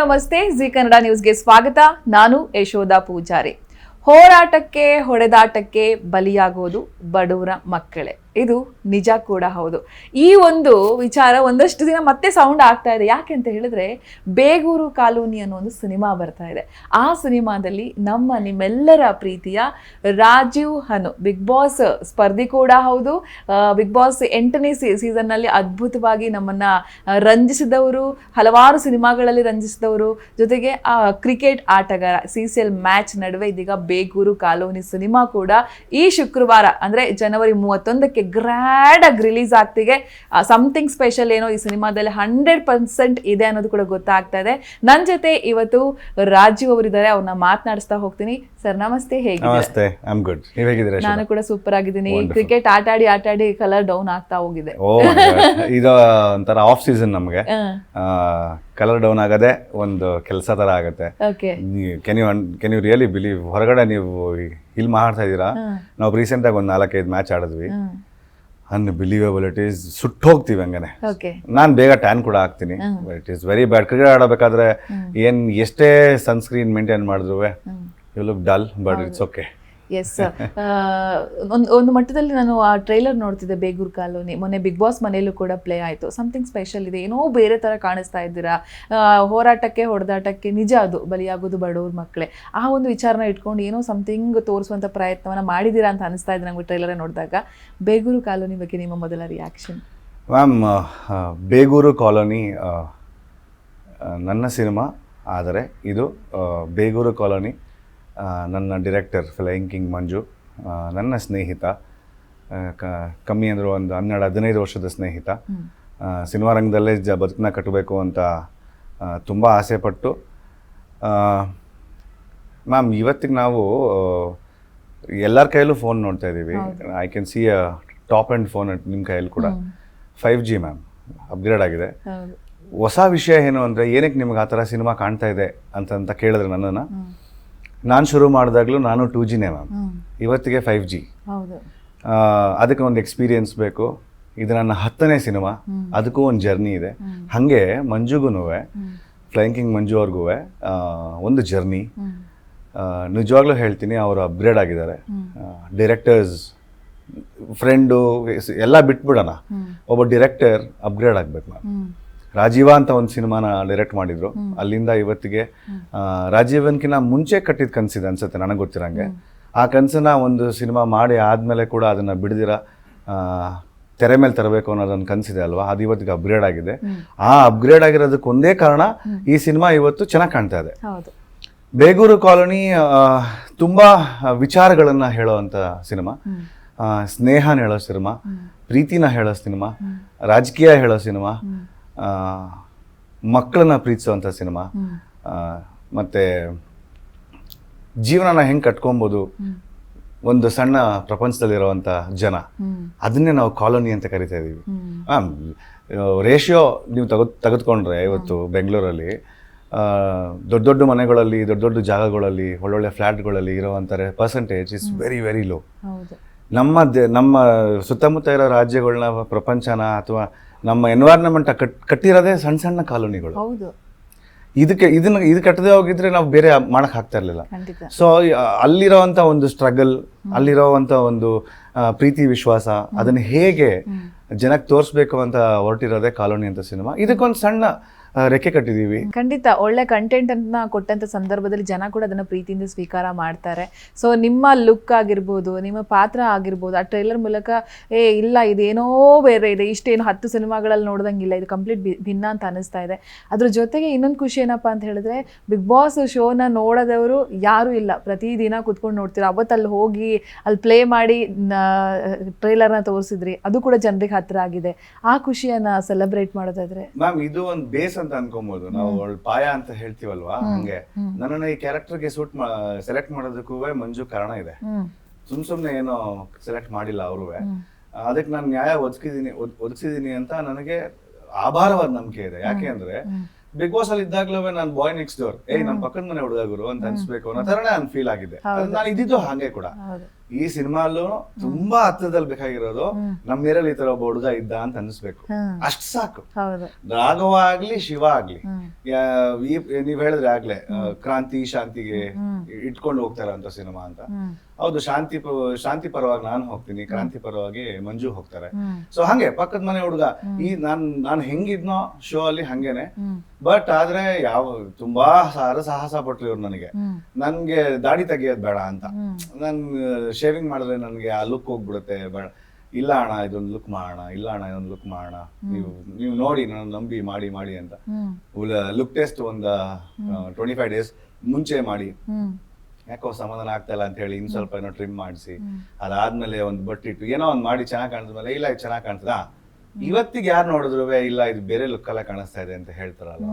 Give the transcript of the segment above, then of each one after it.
ನಮಸ್ತೆ. ಜಿ ಕನ್ನಡ ನ್ಯೂಸ್ಗೆ ಸ್ವಾಗತ. ನಾನು ಯಶೋಧ ಪೂಜಾರಿ. ಹೋರಾಟಕ್ಕೆ ಹೊಡೆದಾಟಕ್ಕೆ ಬಲಿಯಾಗೋದು ಬಡವರ ಮಕ್ಕಳೇ. ಇದು ನಿಜ ಕೂಡ ಹೌದು. ಈ ಒಂದು ವಿಚಾರ ಒಂದಷ್ಟು ದಿನ ಮತ್ತೆ ಸೌಂಡ್ ಆಗ್ತಾ ಇದೆ. ಯಾಕೆ ಅಂತ ಹೇಳಿದ್ರೆ ಬೇಗೂರು ಕಾಲೋನಿ ಅನ್ನೋ ಒಂದು ಸಿನಿಮಾ ಬರ್ತಾ ಇದೆ. ಆ ಸಿನಿಮಾದಲ್ಲಿ ನಮ್ಮ ನಿಮ್ಮೆಲ್ಲರ ಪ್ರೀತಿಯ ರಾಜೀವ್ ಹನು ಬಿಗ್ ಬಾಸ್ ಸ್ಪರ್ಧಿ ಕೂಡ ಹೌದು. ಬಿಗ್ ಬಾಸ್ ಎಂಟನೇ ಸೀಸನ್ನಲ್ಲಿ ಅದ್ಭುತವಾಗಿ ನಮ್ಮನ್ನ ರಂಜಿಸಿದವರು, ಹಲವಾರು ಸಿನಿಮಾಗಳಲ್ಲಿ ರಂಜಿಸಿದವರು. ಜೊತೆಗೆ, ಆ, ಕ್ರಿಕೆಟ್ ಆಟಗಾರ ಸಿ ಸಿ ಎಲ್ ಮ್ಯಾಚ್ ನಡುವೆ ಇದೀಗ ಬೇಗೂರು ಕಾಲೋನಿ ಸಿನಿಮಾ ಕೂಡ ಈ ಶುಕ್ರವಾರ, ಅಂದ್ರೆ ಜನವರಿ ಮೂವತ್ತೊಂದಕ್ಕೆ ಗ್ರ್ಯಾಂಡ್ ಆಗಿ ರಿಲೀಸ್ ಆಗ್ತಿಗೆ ಸಮಥಿಂಗ್ ಸ್ಪೆಷಲ್ ಏನೋ ಈ ಸಿನಿಮಾದಲ್ಲಿ ಹಂಡ್ರೆಡ್ ಪರ್ಸೆಂಟ್ ಇದೆ ಅನ್ನೋದು ಕೂಡ ಗೊತ್ತಾಗ್ತಾ ಇದೆ ನನ್ನ ಜೊತೆ ಇವತ್ತು ರಾಜೀವ್ ಅವರಿದ್ದಾರೆ ಅವ್ರನ್ನ ಮಾತನಾಡಿಸ್ತಾ ಹೋಗ್ತೀನಿ. ಸರ್ ನಮಸ್ತೆ ಹೇಗೆ ಗುಡ್ ಹೇಗಿದ್ದೀರಾ ನಾನು ಕೂಡ ಸೂಪರ್ ಆಗಿದ್ದೀನಿ. ಕ್ರಿಕೆಟ್ ಆಟ ಆಡಿ ಆಟ ಆಡಿ ಕಲರ್ ಡೌನ್ ಆಗ್ತಾ ಹೋಗಿದೆ. ಓ ಇದು ಒಂಥರ ಆಫ್ ಸೀಸನ್ ನಮಗೆ. ಕಲರ್ ಡೌನ್ ಆಗದೆ ಒಂದು ಕೆಲಸ ತರ ಆಗುತ್ತೆ. Can you can you really believe ಹೊರಗಡೆ ನೀವು ಇಲ್ಲಿ ಮಾಡ್ತಾ ಇದ್ದೀರಾ? ನಾವು ರೀಸೆಂಟ್ ಆಗಿ ಒಂದು ನಾಲ್ಕೈದು ಮ್ಯಾಚ್ ಆಡಿದ್ವಿ. ಅನ್ಬಿಲೀವೇಬಲ್ ಇಟ್ ಈಸ್ ಸುಟ್ಟು ಹೋಗ್ತೀವಿ ಹಂಗನೆ. ಓಕೆ ನಾನು ಬೇಗ ಟ್ಯಾನ್ ಕೂಡ ಹಾಕ್ತೀನಿ it is very bad cricket ಆಡಬೇಕಾದ್ರೆ ಏನ್ ಎಷ್ಟೇ ಸನ್ಸ್ಕ್ರೀನ್ ಮೇಂಟೈನ್ ಮಾಡಿದ್ರು you look dull but it's okay yes ಒಂದು ಒಂದು ಮಟ್ಟದಲ್ಲಿ ನಾನು ಆ ಟ್ರೈಲರ್ ನೋಡ್ತಿದ್ದೆ, ಬೇಗೂರ್ ಕಾಲೋನಿ. ಮೊನ್ನೆ ಬಿಗ್ ಬಾಸ್ ಮನೆಯಲ್ಲೂ ಕೂಡ ಪ್ಲೇ ಆಯಿತು. ಸಮಥಿಂಗ್ ಸ್ಪೆಷಲ್ ಇದೆ. ಏನೋ ಬೇರೆ ಥರ ಕಾಣಿಸ್ತಾ ಇದ್ದೀರಾ? ಹೋರಾಟಕ್ಕೆ, ಹೊಡೆದಾಟಕ್ಕೆ ನಿಜ ಅದು. ಬಲಿಯಾಗೋದು ಬಡವ್ರ ಮಕ್ಕಳೇ ಆ ಒಂದು ವಿಚಾರನ ಇಟ್ಕೊಂಡು ಏನೋ ಸಮಥಿಂಗ್ ತೋರಿಸುವಂಥ ಪ್ರಯತ್ನವನ್ನು ಮಾಡಿದ್ದೀರಾ ಅಂತ ಅನಿಸ್ತಾ ಇದೆ ನಮಗೆ ಟ್ರೈಲರ್ ನೋಡಿದಾಗ. ಬೇಗೂರು ಕಾಲೋನಿ ಬಗ್ಗೆ ನಿಮ್ಮ ಮೊದಲ ರಿಯಾಕ್ಷನ್ ಮ್ಯಾಮ್ ಬೇಗೂರು ಕಾಲೋನಿ ನನ್ನ ಸಿನಿಮಾ. ಆದರೆ ಇದು ಬೇಗೂರು ಕಾಲೋನಿ ನನ್ನ ಡಿರೆಕ್ಟರ್ ಫ್ಲೈಯಿಂಗ್ ಕಿಂಗ್ ಮಂಜು ನನ್ನ ಸ್ನೇಹಿತ ಕ- ಕಮ್ಮಿ ಅಂದರೂ ಒಂದು ಹನ್ನೆರಡು ಹದಿನೈದು ವರ್ಷದ ಸ್ನೇಹಿತ. ಸಿನಿಮಾ ರಂಗದಲ್ಲೇ ಜ ಬದುಕನ್ನ ಕಟ್ಟಬೇಕು ಅಂತ ತುಂಬ ಆಸೆಪಟ್ಟು ಮ್ಯಾಮ್ ಇವತ್ತಿಗೆ ನಾವು ಎಲ್ಲರ ಕೈಯಲ್ಲೂ ಫೋನ್ ನೋಡ್ತಾ ಇದ್ದೀವಿ I can see a top and phone ನಿಮ್ಮ ಕೈಯಲ್ಲಿ ಕೂಡ. ಫೈವ್ ಜಿ ಮ್ಯಾಮ್ ಅಪ್ಗ್ರೇಡ್ ಆಗಿದೆ. ಹೊಸ ವಿಷಯ ಏನು ಅಂದರೆ ಏನಕ್ಕೆ ನಿಮ್ಗೆ ಆ ಥರ ಸಿನಿಮಾ ಕಾಣ್ತಾ ಇದೆ ಅಂತ ಅಂತ ಕೇಳಿದ್ರೆ ನನ್ನನ್ನು? ನಾನು ಶುರು ಮಾಡಿದಾಗಲೂ ನಾನು ಟೂ ಜಿನೇ ಮ್ಯಾಮ್ ಇವತ್ತಿಗೆ ಫೈವ್ ಜಿ ಅದಕ್ಕೆ ಒಂದು ಎಕ್ಸ್ಪೀರಿಯನ್ಸ್ ಬೇಕು. ಇದು ನನ್ನ ಹತ್ತನೇ ಸಿನಿಮಾ. ಅದಕ್ಕೂ ಒಂದು ಜರ್ನಿ ಇದೆ. ಹಾಗೆ ಮಂಜುಗೂ ಫ್ಲೈಂಗ್ ಕಿಂಗ್ ಮಂಜು ಅವ್ರಿಗೂ ಒಂದು ಜರ್ನಿ ನಿಜವಾಗ್ಲೂ ಹೇಳ್ತೀನಿ ಅವರು ಅಪ್ಗ್ರೇಡ್ ಆಗಿದ್ದಾರೆ. ಡಿರೆಕ್ಟರ್ಸ್ ಫ್ರೆಂಡು ಎಲ್ಲ ಬಿಟ್ಬಿಡೋಣ. ಒಬ್ಬ ಡಿರೆಕ್ಟರ್ ಅಪ್ಗ್ರೇಡ್ ಆಗ್ಬೇಕು ಮ್ಯಾಮ್ ರಾಜೀವ ಅಂತ ಒಂದು ಸಿನಿಮಾನ ಡೈರೆಕ್ಟ್ ಮಾಡಿದ್ರು. ಅಲ್ಲಿಂದ ಇವತ್ತಿಗೆ ರಾಜೀವನ್ಕಿನ ಮುಂಚೆ ಕಟ್ಟಿದ ಕನಸಿದೆ ಅನ್ಸುತ್ತೆ ನನಗೆ ಗೊತ್ತಿರಂಗೆ ಆ ಕನಸನ್ನ ಒಂದು ಸಿನಿಮಾ ಮಾಡಿ ಆದ್ಮೇಲೆ ಕೂಡ ಅದನ್ನ ಬಿಡದಿರ ತೆರೆ ಮೇಲೆ ತರಬೇಕು ಅನ್ನೋದೊಂದು ಕನಸಿದೆ ಅಲ್ವಾ? ಅದು ಇವತ್ತಿಗೆ ಅಪ್ಗ್ರೇಡ್ ಆಗಿದೆ. ಆ ಅಪ್ಗ್ರೇಡ್ ಆಗಿರೋದಕ್ಕೆ ಒಂದೇ ಕಾರಣ ಈ ಸಿನಿಮಾ ಇವತ್ತು ಚೆನ್ನಾಗಿ ಕಾಣ್ತಾ ಇದೆ. ಬೇಗೂರು ಕಾಲೋನಿ ತುಂಬ ವಿಚಾರಗಳನ್ನು ಹೇಳೋವಂಥ ಸಿನಿಮಾ. ಸ್ನೇಹನ ಹೇಳೋ ಸಿನಿಮಾ ಪ್ರೀತಿನ ಹೇಳೋ ಸಿನಿಮಾ ರಾಜಕೀಯ ಹೇಳೋ ಸಿನಿಮಾ ಮಕ್ಕಳನ್ನ ಪ್ರೀತಿಸುವಂಥ ಸಿನಿಮಾ. ಮತ್ತೆ ಜೀವನನ ಹೆಂಗೆ ಕಟ್ಕೊಬೋದು ಒಂದು ಸಣ್ಣ ಪ್ರಪಂಚದಲ್ಲಿರುವಂಥ ಜನ. ಅದನ್ನೇ ನಾವು ಕಾಲೋನಿ ಅಂತ ಕರಿತಾ ಇದ್ದೀವಿ ರೇಷಿಯೋ ನೀವು ತೆಗೆದು ತೆಗೆದುಕೊಂಡ್ರೆ ಇವತ್ತು ಬೆಂಗಳೂರಲ್ಲಿ ದೊಡ್ಡ ದೊಡ್ಡ ಮನೆಗಳಲ್ಲಿ ದೊಡ್ಡ ದೊಡ್ಡ ಜಾಗಗಳಲ್ಲಿ ಒಳ್ಳೊಳ್ಳೆ ಫ್ಲ್ಯಾಟ್ಗಳಲ್ಲಿ ಇರುವಂಥ percentage is very very low ನಮ್ಮ ದೆ ನಮ್ಮ ಸುತ್ತಮುತ್ತ ಇರೋ ರಾಜ್ಯಗಳನ್ನ ಪ್ರಪಂಚನ ಅಥವಾ ನಮ್ಮ ಎನ್ವೈರ್ನ್ಮೆಂಟ್ ಕಟ್ ಕಟ್ಟಿರೋದೇ ಸಣ್ಣ ಸಣ್ಣ ಕಾಲೋನಿಗಳು. ಹೌದು. ಇದಕ್ಕೆ ಇದನ್ನ ಇದು ಕಟ್ಟದೆ ಹೋಗಿದ್ರೆ ನಾವು ಬೇರೆ ಮಾಡಕ್ ಆಗ್ತಾ ಇರಲಿಲ್ಲ. ಸೊ ಅಲ್ಲಿರೋವಂಥ ಒಂದು ಸ್ಟ್ರಗಲ್ ಅಲ್ಲಿರೋಂತ ಒಂದು ಪ್ರೀತಿ ವಿಶ್ವಾಸ ಅದನ್ನ ಹೇಗೆ ಜನಕ್ಕೆ ತೋರಿಸ್ಬೇಕು ಅಂತ ಹೊರಟಿರೋದೇ ಕಾಲೋನಿ ಅಂತ ಸಿನಿಮಾ ಇದಕ್ಕೊಂದು ಸಣ್ಣ ರೆಕ್ಕೆ ಕಟ್ಟಿದೀವಿ ಖಂಡಿತ ಒಳ್ಳೆ ಕಂಟೆಂಟ್ ಅನ್ನ ಕೊಟ್ಟಂತ ಸಂದರ್ಭದಲ್ಲಿ ಜನ ಕೂಡ ಅದನ್ನ ಪ್ರೀತಿಯಿಂದ ಸ್ವೀಕಾರ ಮಾಡ್ತಾರೆ. ಸೊ ನಿಮ್ಮ ಲುಕ್ ಆಗಿರ್ಬೋದು ನಿಮ್ಮ ಪಾತ್ರ ಆಗಿರ್ಬೋದು ಆ ಟ್ರೈಲರ್ ಮೂಲಕ ಏ ಇಲ್ಲ ಇದೇನೋ ಬೇರೆ ಇದೆ ಇಷ್ಟೇನು ಹತ್ತು ಸಿನಿಮಾಗಳಲ್ಲಿ ನೋಡ್ದಂಗಿಲ್ಲ ಇದು ಕಂಪ್ಲೀಟ್ ಭಿನ್ನ ಅಂತ ಅನಿಸ್ತಾ ಇದೆ. ಅದ್ರ ಜೊತೆಗೆ ಇನ್ನೊಂದು ಖುಷಿ ಏನಪ್ಪಾ ಅಂತ ಹೇಳಿದ್ರೆ ಬಿಗ್ ಬಾಸ್ ಶೋನ ನೋಡದವರು ಯಾರೂ ಇಲ್ಲ. ಪ್ರತಿದಿನ ಕುತ್ಕೊಂಡು ಅವತ್ತು ಅವತ್ತಲ್ಲಿ ಹೋಗಿ ಅಲ್ಲಿ ಪ್ಲೇ ಮಾಡಿ ಟ್ರೈಲರ್ನ ತೋರಿಸಿದ್ರಿ. ಅದು ಕೂಡ ಜನರಿಗೆ ಹತ್ರ ಆಗಿದೆ. ಆ ಖುಷಿಯನ್ನ ಸೆಲೆಬ್ರೇಟ್ ಮಾಡೋದಾದ್ರೆ? ಮ್ಯಾಮ್ ಇದು ಒಂದು ಬೇಸ್ ಅಂತ ಅನ್ಕೊಬಹುದು ನಾವು ಅವಳ ಪಾಯ ಅಂತ ಹೇಳ್ತೀವಲ್ವಾ? ಹಂಗೆ. ನನ್ನನ್ನ ಈ ಕ್ಯಾರೆಕ್ಟರ್ಗೆ ಸೂಟ್ ಸೆಲೆಕ್ಟ್ ಮಾಡೋದಕ್ಕೂ ಮಂಜು ಕಾರಣ ಇದೆ. ಸುಮ್ ಸುಮ್ನೆ ಏನೋ ಸೆಲೆಕ್ಟ್ ಮಾಡಿಲ್ಲ ಅವರು. ಅದಕ್ಕೆ ನಾನು ನ್ಯಾಯ ಒದಗಿದೀನಿ ಒದಗಿಸಿದೀನಿ ಅಂತ ನನಗೆ ಆಭಾರವಾದ ನಂಬಿಕೆ ಇದೆ. ಯಾಕೆ ಅಂದ್ರೆ ಬಿಗ್ ಬಾಸ್ ಅಲ್ಲಿ ಇದ್ದಾಗ್ಲೂ ನಾನು ಬಾಯ್ ನೆಕ್ಸ್ಟ್ ಡೋರ್ ಏಯ್ ನಮ್ಮ ಪಕ್ಕದ ಮನೆ ಹುಡುಗ ಗುರು ಅಂತ ಅನ್ಸ್ಬೇಕು ಅನ್ನೋ ತರ ನಾನು ಫೀಲ್ ಆಗಿದೆ. ನಾನು ಇದ್ದಿದ್ದು ಹಾಗೆ ಕೂಡ. ಈ ಸಿನಿಮಾಲು ತುಂಬಾ ಹತ್ತದಲ್ಲಿ ಬೇಕಾಗಿರೋದು ನಮ್ಮ ಏರಲ್ಲಿ ಈ ತರ ಒಬ್ಬ ಹುಡುಗ ಇದ್ದ ಅಂತ ಅನ್ಸ್ಬೇಕು. ಅಷ್ಟ್ ಸಾಕು. ರಾಘವ ಆಗ್ಲಿ ಶಿವ ಆಗ್ಲಿ. ನೀವ್ ಹೇಳಿದ್ರೆ ಆಗ್ಲೇ ಕ್ರಾಂತಿ ಶಾಂತಿಗೆ. ಇಟ್ಕೊಂಡು ಹೋಗ್ತಾರ ಅಂತ ಸಿನಿಮಾ ಅಂತ. ಹೌದು ಶಾಂತಿ ಶಾಂತಿ ಪರವಾಗಿ ನಾನು ಹೋಗ್ತೀನಿ ಕ್ರಾಂತಿ ಪರವಾಗಿ ಮಂಜು ಹೋಗ್ತಾರೆ. ಸೊ ಹಂಗೆ ಪಕ್ಕದ ಮನೆ ಹುಡುಗ ಈ ನಾನ್ ನಾನು ಹೆಂಗಿದ್ನೋ ಶೋ ಅಲ್ಲಿ ಹಂಗೇನೆ. ಬಟ್ ಆದ್ರೆ ಯಾವ ತುಂಬಾ ಸಾರ ಸಾಹಸ ಪಟ್ರು ಇವ್ರು ನನಗೆ. ನನ್ಗೆ ದಾಡಿ ತೆಗಿಯೋದ್ ಬೇಡ ಅಂತ. ನನ್ ಶೇವಿಂಗ್ ಮಾಡಿದ್ರೆ ನನ್ಗೆ ಆ ಲುಕ್ ಹೋಗ್ಬಿಡುತ್ತೆ ಬೇಡ. ಇಲ್ಲ ಅಣ್ಣ ಇದೊಂದು ಲುಕ್ ಮಾಡೋಣ ಇಲ್ಲ ಅಣ್ಣ ಇದೊಂದು ಲುಕ್ ಮಾಡೋಣ. ನೀವು ನೀವು ನೋಡಿ ನಾನು ನಂಬಿ ಮಾಡಿ ಮಾಡಿ ಅಂತ. ಲುಕ್ ಟೆಸ್ಟ್ ಒಂದು ಟ್ವೆಂಟಿ ಫೈವ್ ಡೇಸ್ ಮುಂಚೆ ಮಾಡಿ. ಯಾಕೋ ಸಮಾಧಾನ ಆಗ್ತಾ ಇಲ್ಲ ಅಂತ ಹೇಳಿ ಇನ್ ಸ್ವಲ್ಪ ಏನೋ ಟ್ರಿಮ್ ಮಾಡಿಸಿ. ಅದಾದ್ಮೇಲೆ ಒಂದು ಬಟ್ಟಿಟ್ಟು ಏನೋ ಒಂದು ಮಾಡಿ ಚೆನ್ನಾಗಿ ಕಾಣಿದ್ಮೇಲೆ ಇಲ್ಲ ಇದು ಚೆನ್ನಾಗಿ ಕಾಣ್ತದ. ಇವತ್ತಿಗೆ ಯಾರು ನೋಡಿದ್ರು ಇಲ್ಲ ಇದು ಬೇರೆ ಲುಕ್ ಎಲ್ಲ ಕಾಣಿಸ್ತಾ ಇದೆ ಅಂತ ಹೇಳ್ತಾರಲ್ವ?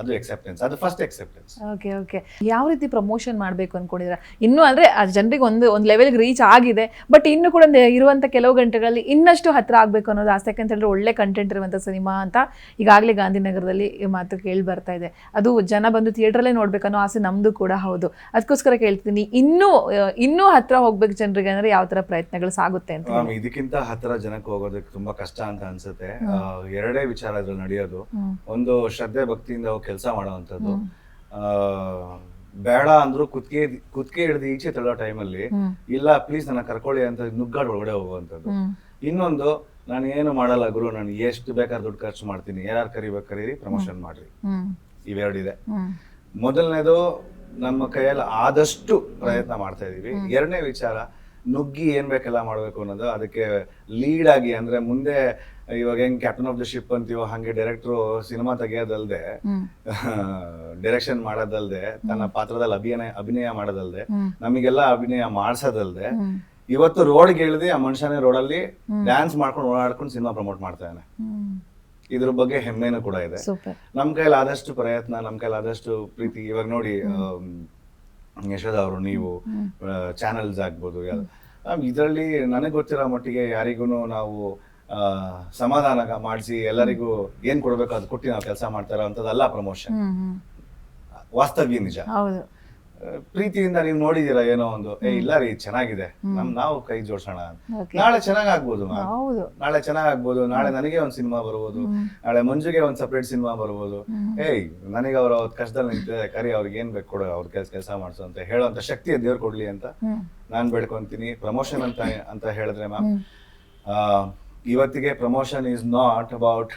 ಅದು ಎಕ್ಸೆಪ್ಟೆನ್ಸ್ ಅದು ಫಸ್ಟ್ ಎಕ್ಸೆಪ್ಟೆನ್ಸ್ ಓಕೆ ಓಕೆ ಯಾವ ರೀತಿ ಪ್ರಮೋಷನ್ ಮಾಡಬೇಕು ಅನ್ಕೊಂಡಿದ್ರ ಇನ್ನೂ ಅಂದ್ರೆ ಆ ಜನರಿಗೆ ಒಂದು ಒಂದು ಲೆವೆಲ್ಗೆ ರೀಚ್ ಆಗಿದೆ ಬಟ್ ಇನ್ನು ಕೂಡ ಇರುವಂತ ಕೆಲವು ಗಂಟೆಗಳಲ್ಲಿ ಇನ್ನಷ್ಟು ಹತ್ರ ಆಗಬೇಕು ಅನ್ನೋದು ಆಸೆ. ಯಾಕಂತ ಹೇಳಿದ್ರೆ ಒಳ್ಳೆ ಕಂಟೆಂಟ್ ಇರುವಂತ ಸಿನಿಮಾ ಅಂತ ಈಗಾಗಲೇ ಗಾಂಧಿನಗರದಲ್ಲಿ ಈ ಮಾತು ಕೇಳಿ ಬರ್ತಾ ಇದೆ. ಅದು ಜನ ಬಂದು ಥಿಯೇಟ್ರಲ್ಲೇ ನೋಡ್ಬೇಕನ್ನೋ ಆಸೆ ನಮ್ದು ಕೂಡ ಹೌದು. ಅದಕ್ಕೋಸ್ಕರ ಕೇಳ್ತೀನಿ ಇನ್ನೂ ಇನ್ನೂ ಹತ್ರ ಹೋಗ್ಬೇಕು ಜನರಿಗೆ ಅಂದ್ರೆ ಯಾವ ತರ ಪ್ರಯತ್ನಗಳು ಸಾಗುತ್ತೆ ಅಂತ ಇದಕ್ಕಿಂತ ಹತ್ರ ಜನಕ್ಕೆ ಹೋಗೋದಕ್ಕೆ ತುಂಬಾ ಕಷ್ಟ ಅಂತ ಅನ್ಸುತ್ತೆ. ಎರಡೇ ವಿಚಾರ ಅದ್ರಲ್ಲಿ ನಡೆಯೋದು ಒಂದು ಶ್ರದ್ಧೆ ಭಕ್ತಿಯಿಂದ ಕೆಲಸ ಮಾಡೋವಂಥದ್ದು. ಆ, ಬೇಡ ಅಂದ್ರು ಕುತ್ಕೆ ಕುತ್ಕೆ ಹಿಡಿದು ಈಚೆ ತಳ್ಳೋ ಟೈಮಲ್ಲಿ. ಇಲ್ಲ ಪ್ಲೀಸ್ ನನ್ನ ಕರ್ಕೊಳ್ಳಿ ಅಂತ ನುಗ್ಗಾಡ್ ಒಳಗಡೆ ಹೋಗುವಂಥದ್ದು. ಇನ್ನೊಂದು ನಾನು ಏನು ಮಾಡಲ್ಲ ಗುರು ನಾನು ಎಷ್ಟು ಬೇಕಾದ್ರೆ ದುಡ್ಡು ಖರ್ಚು ಮಾಡ್ತೀನಿ. ಯಾರು ಕರಿಬೇಕು ಕರೀರಿ ಪ್ರಮೋಷನ್ ಮಾಡ್ರಿ. ಇವೆರಡಿದೆ ಮೊದಲನೇದು ನಮ್ಮ ಕೈಯಲ್ಲಿ ಆದಷ್ಟು ಪ್ರಯತ್ನ ಮಾಡ್ತಾ ಇದೀವಿ. ಎರಡನೇ ವಿಚಾರ ನುಗ್ಗಿ ಏನ್ ಬೇಕೆಲ್ಲ ಮಾಡ್ಬೇಕು ಅನ್ನೋದು. ಅದಕ್ಕೆ ಲೀಡ್ ಆಗಿ ಅಂದ್ರೆ ಮುಂದೆ ಇವಾಗ ಹೆಂಗ್ ಕ್ಯಾಪ್ಟನ್ ಆಫ್ ದ ಶಿಪ್ ಅಂತೀವೋ ಹಂಗೆ ಡೈರೆಕ್ಟ್ರು ಸಿನಿಮಾ ತೆಗೆಯೋದಲ್ದೆ ಡೈರೆಕ್ಷನ್ ಮಾಡೋದಲ್ದೆ ತನ್ನ ಪಾತ್ರದಲ್ಲಿ ಅಭಿನಯ ಅಭಿನಯ ಮಾಡೋದಲ್ದೆ. ನಮಗೆಲ್ಲ ಅಭಿನಯ ಮಾಡಿಸೋದಲ್ದೆ. ಇವತ್ತು ರೋಡ್ ಇಳಿದು ಆ ಮನುಷ್ಯನೇ ರೋಡಲ್ಲಿ ಡ್ಯಾನ್ಸ್ ಮಾಡ್ಕೊಂಡು ಓಡಾಡ್ಕೊಂಡು ಸಿನಿಮಾ ಪ್ರಮೋಟ್ ಮಾಡ್ತಾನೆ ಇದ್ದಾನೆ. ಇದ್ರ ಬಗ್ಗೆ ಹೆಮ್ಮೆನೂ ಕೂಡ ಇದೆ. ನಮ್ ಕೈಲಿ ಆದಷ್ಟು ಪ್ರಯತ್ನ ನಮ್ ಕೈಲಿ ಆದಷ್ಟು ಪ್ರೀತಿ. ಇವಾಗ ನೋಡಿ ಯಶೋಧ ಅವರು ನೀವು ಚಾನೆಲ್ಸ್ ಆಗ್ಬೋದು ಇದರಲ್ಲಿ ನನಗೆ ಗೊತ್ತಿರೋ ಮಟ್ಟಿಗೆ ಯಾರಿಗೂ ನಾವು ಸಮಾಧಾನ ಮಾಡಿಸಿ ಎಲ್ಲರಿಗೂ ಏನ್ ಕೊಡ್ಬೇಕು ಅದು ಕೊಟ್ಟು ನಾವು ಕೆಲಸ ಮಾಡ್ತಾರ ಅಂತದಲ್ಲ ಪ್ರಮೋಷನ್ ವಾಸ್ತವ್ಯ ನಿಜ. ಪ್ರೀತಿಯಿಂದ ನೀವು ನೋಡಿದೀರಾ ಏನೋ ಒಂದು ಏ ಇಲ್ಲ ರೀ ಚೆನ್ನಾಗಿದೆ. ನಮ್ ನಾವು ಕೈ ಜೋಡ್ಸೋಣ ನಾಳೆ ಚೆನ್ನಾಗ್ ಆಗ್ಬೋದು ನಾಳೆ ಚೆನ್ನಾಗ್ ಆಗ್ಬೋದು ನಾಳೆ ನನಗೆ ಒಂದ್ ಸಿನಿಮಾ ಬರ್ಬೋದು ನಾಳೆ ಮಂಜುಗೆ ಒಂದ್ ಸಪ್ರೇಟ್ ಸಿನಿಮಾ ಬರ್ಬೋದು. ಏಯ್ ನನಗೆ ಅವ್ರ ಅವತ್ ಕಷ್ಟದಲ್ಲಿ ನಿಂತಿದೆ ಕರಿ ಅವ್ರಿಗೆ ಏನ್ ಬೇಕು ಕೊಡು ಅವ್ರ ಕೆಲ್ಸ ಕೆಲಸ ಮಾಡ್ಸು ಅಂತ ಹೇಳೋಂತ ಶಕ್ತಿ ದೇವ್ರು ಕೊಡ್ಲಿ ಅಂತ ನಾನ್ ಬೇಡ್ಕೊಂತೀನಿ. ಪ್ರಮೋಷನ್ ಅಂತ ಅಂತ ಹೇಳಿದ್ರೆ ಮ್ಯಾಮ್ ಇವತ್ತಿಗೆ ಪ್ರಮೋಷನ್ ಈಸ್ ನಾಟ್ ಅಬೌಟ್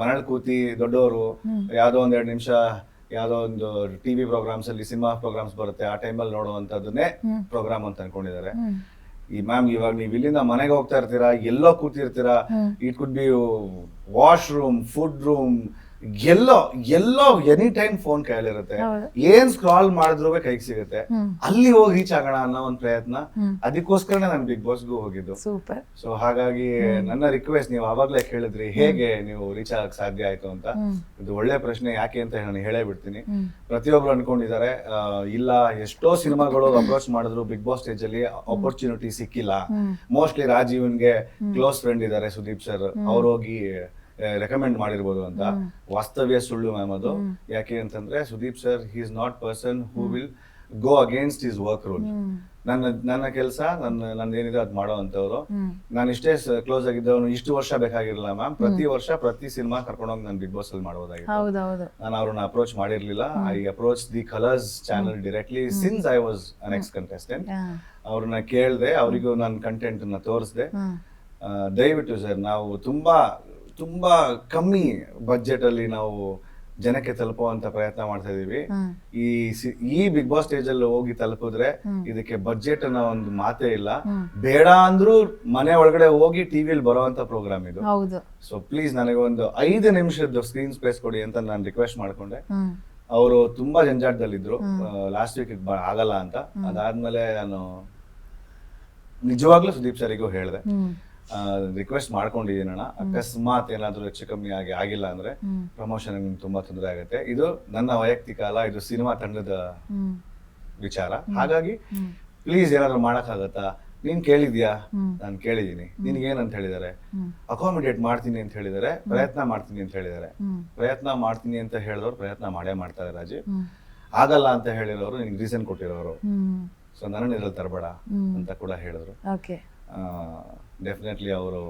ಮರಳ ಕೂತಿ ದೊಡ್ಡವರು ಯಾವ್ದೋ ಒಂದ್ ಎರಡು ನಿಮಿಷ ಯಾವ್ದೋ ಒಂದು ಟಿವಿ ಪ್ರೋಗ್ರಾಮ್ಸ್ ಅಲ್ಲಿ ಸಿನಿಮಾ ಪ್ರೋಗ್ರಾಮ್ಸ್ ಬರುತ್ತೆ ಆ ಟೈಮಲ್ಲಿ ನೋಡುವಂತದನ್ನೇ ಪ್ರೋಗ್ರಾಮ್ ಅಂತ ಅನ್ಕೊಂಡಿದ್ದಾರೆ. ಈ ಮ್ಯಾಮ್ ಇವಾಗ ನೀವು ಇಲ್ಲಿಂದ ಮನೆಗೆ ಹೋಗ್ತಾ ಇರ್ತೀರಾ ಎಲ್ಲೋ ಕೂತಿರ್ತೀರಾ it could be washroom food room ಎಲ್ಲೋ ಎಲ್ಲೋ ಎನಿ ಟೈಮ್ ಫೋನ್ ಕೈಯಲ್ಲಿರುತ್ತೆ. ಹೌದು. ಏನ್ ಸ್ಕ್ರಾಲ್ ಮಾಡಿದ್ರು ಕೈಗೆ ಸಿಗುತ್ತೆ. ಅಲ್ಲಿ ಹೋಗಿ ರೀಚ್ ಆಗೋಣ ಅನ್ನೋ ಒಂದು ಪ್ರಯತ್ನ ಅದಕ್ಕೋಸ್ಕರ ಅದಕ್ಕೋಸ್ಕರನೇ ನಾನು ಬಿಗ್ ಬಾಸ್ಗೂ ಹೋಗಿದ್ದು. ಸೂಪರ್ ಸೊ ಹಾಗಾಗಿ ನನ್ನ ರಿಕ್ವೆಸ್ಟ್ ನೀವು ಆವಾಗಲೇ ಕೇಳಿದ್ರಿ ಹೇಗೆ ನೀವು ರೀಚ್ ಆಗಕ್ ಸಾಧ್ಯ ಆಯ್ತು ಅಂತ. ಇದು ಒಳ್ಳೆ ಪ್ರಶ್ನೆ ಯಾಕೆ ಅಂತ ನಾನು ಹೇಳೇ ಬಿಡ್ತೀನಿ. ಪ್ರತಿಯೊಬ್ರು ಅನ್ಕೊಂಡಿದ್ದಾರೆ ಇಲ್ಲ ಎಷ್ಟೋ ಸಿನಿಮಾಗಳು ಅಪ್ರೋಚ್ ಮಾಡಿದ್ರು ಬಿಗ್ ಬಾಸ್ ಸ್ಟೇಜ್ ಅಲ್ಲಿ ಅಪರ್ಚುನಿಟಿ ಸಿಕ್ಕಿಲ್ಲ. ಮೋಸ್ಟ್ಲಿ ರಾಜೀವನ್ಗೆ ಕ್ಲೋಸ್ ಫ್ರೆಂಡ್ ಇದ್ದಾರೆ ಸುದೀಪ್ ಸರ್ ಅವ್ರು ಹೋಗಿ ರೆಕಮೆಂಡ್ ಮಾಡಿರ್ಬೋದು ಅಂತ. ವಾಸ್ತವ್ಯ ಸುಳ್ಳು ಮ್ಯಾಮ್ ಅದು. ಯಾಕೆ ಅಂತಂದ್ರೆ Sudeep sir he is not person who will go against his work rule ನನ್ನ ನನ್ನ ಕೆಲಸ ನನ್ನ ನನ್ನ ಏನಿದೆ ಅದು ಮಾಡೋ ಅಂತವ್ರು. ನಾನು ಇಷ್ಟೇ ಕ್ಲೋಸ್ ಆಗಿದ್ದವನು ಇಷ್ಟು ವರ್ಷ ಬೇಕಾಗಿರಲಿಲ್ಲ ಮ್ಯಾಮ್ ಪ್ರತಿ ವರ್ಷ ಪ್ರತಿ ಸಿನಿಮಾ ಕರ್ಕೊಂಡೋಗಿ ನಾನು ಬಿಗ್ ಬಾಸ್ ಅಲ್ಲಿ ಮಾಡಬಹುದಾಗಿತ್ತು ಹೌದೌದು. ನಾನು ಅವ್ರನ್ನ approach ಮಾಡಿರ್ಲಿಲ್ಲ. I approach the Colors channel directly since I was an ex contestant. ಅವ್ರನ್ನ ಕೇಳಿದೆ ಅವರಿಗೂ ನನ್ನ ಕಂಟೆಂಟ್ ಅನ್ನ ತೋರಿಸಿದೆ. ದಯವಿಟ್ಟು ಸರ್ ನಾವು ತುಂಬಾ ತುಂಬಾ ಕಮ್ಮಿ ಬಜೆಟ್ ಅಲ್ಲಿ ನಾವು ಜನಕ್ಕೆ ತಲುಪುವಂತ ಪ್ರಯತ್ನ ಮಾಡ್ತಾ ಇದೀವಿ. ಈ ಸಿ- ಈ ಬಿಗ್ ಬಾಸ್ ಸ್ಟೇಜ್ ಅಲ್ಲಿ ಹೋಗಿ ತಲುಪಿದ್ರೆ ಇದಕ್ಕೆ ಬಜೆಟ್ ಅನ್ನೋ ಒಂದು ಮಾತೇ ಇಲ್ಲ. ಬೇಡ ಅಂದ್ರೂ ಮನೆ ಒಳಗಡೆ ಹೋಗಿ ಟಿವಿಯಲ್ಲಿ ಬರುವಂತ ಪ್ರೋಗ್ರಾಮ್ ಇದು. ಹೌದು. ಸೊ ಪ್ಲೀಸ್ ನನಗೆ ಒಂದು ಐದು ನಿಮಿಷದ ಸ್ಕ್ರೀನ್ ಸ್ಪೇಸ್ ಕೊಡಿ ಅಂತ ನಾನು ರಿಕ್ವೆಸ್ಟ್ ಮಾಡ್ಕೊಂಡೆ. ಹ್ಮ್ ಅವರು ತುಂಬಾ ಜಂಜಾಟದಲ್ಲಿದ್ರು. ಲಾಸ್ಟ್ ವೀಕ್ ಆಗಲ್ಲ ಅಂತ. ಅದಾದ್ಮೇಲೆ ನಾನು ನಿಜವಾಗ್ಲೂ ಸುದೀಪ್ ಸರಿಗೂ ಹೇಳಿದೆ. ಹ್ಮ್. ರಿಕ್ವೆಸ್ಟ್ ಮಾಡ್ಕೊಂಡಿದ್ದೀನಿ ಅಣ್ಣ. ಅಕಸ್ಮಾತ್ ಏನಾದ್ರೂ ಹೆಚ್ಚು ಕಮ್ಮಿ ಆಗಿ ಆಗಿಲ್ಲ ಅಂದ್ರೆ. ಪ್ರಮೋಷನ್ ತುಂಬಾ ತೊಂದರೆ ಆಗುತ್ತೆ. ಇದು ನನ್ನ ವೈಯಕ್ತಿಕ ಅಲ್ಲ ಇದು ಸಿನಿಮಾ ತಂಡದ ವಿಚಾರ. ಹಾಗಾಗಿ. ಪ್ಲೀಸ್ ಏನಾದ್ರು ಮಾಡಕ್ಕಾಗತ್ತಾ? ನೀನ್ ಕೇಳಿದ್ಯಾ. ನಾನು ಕೇಳಿದೀನಿ. ನಿನ್ಗೆ ಏನಂತ ಹೇಳಿದಾರೆ. ಅಕಾಮಿಡೇಟ್ ಮಾಡ್ತೀನಿ ಅಂತ ಹೇಳಿದಾರೆ. ಪ್ರಯತ್ನ ಮಾಡ್ತೀನಿ ಅಂತ ಹೇಳಿದಾರೆ. ಪ್ರಯತ್ನ ಮಾಡ್ತೀನಿ ಅಂತ ಹೇಳಿದವ್ರು ಪ್ರಯತ್ನ ಮಾಡೇ ಮಾಡ್ತಾರೆ ರಾಜಿ. ಆಗಲ್ಲ ಅಂತ ಹೇಳಿರೋರು ನಿನ್ಗೆ ರೀಸನ್ ಕೊಟ್ಟಿರೋರು. ಸೊ ನನ್ನನ್ನು ಇದ್ರಲ್ಲಿ ತರಬೇಡ ಅಂತ ಕೂಡ ಹೇಳಿದ್ರು. ಡೆಫಿನೆಟ್ಲಿ ಅವರು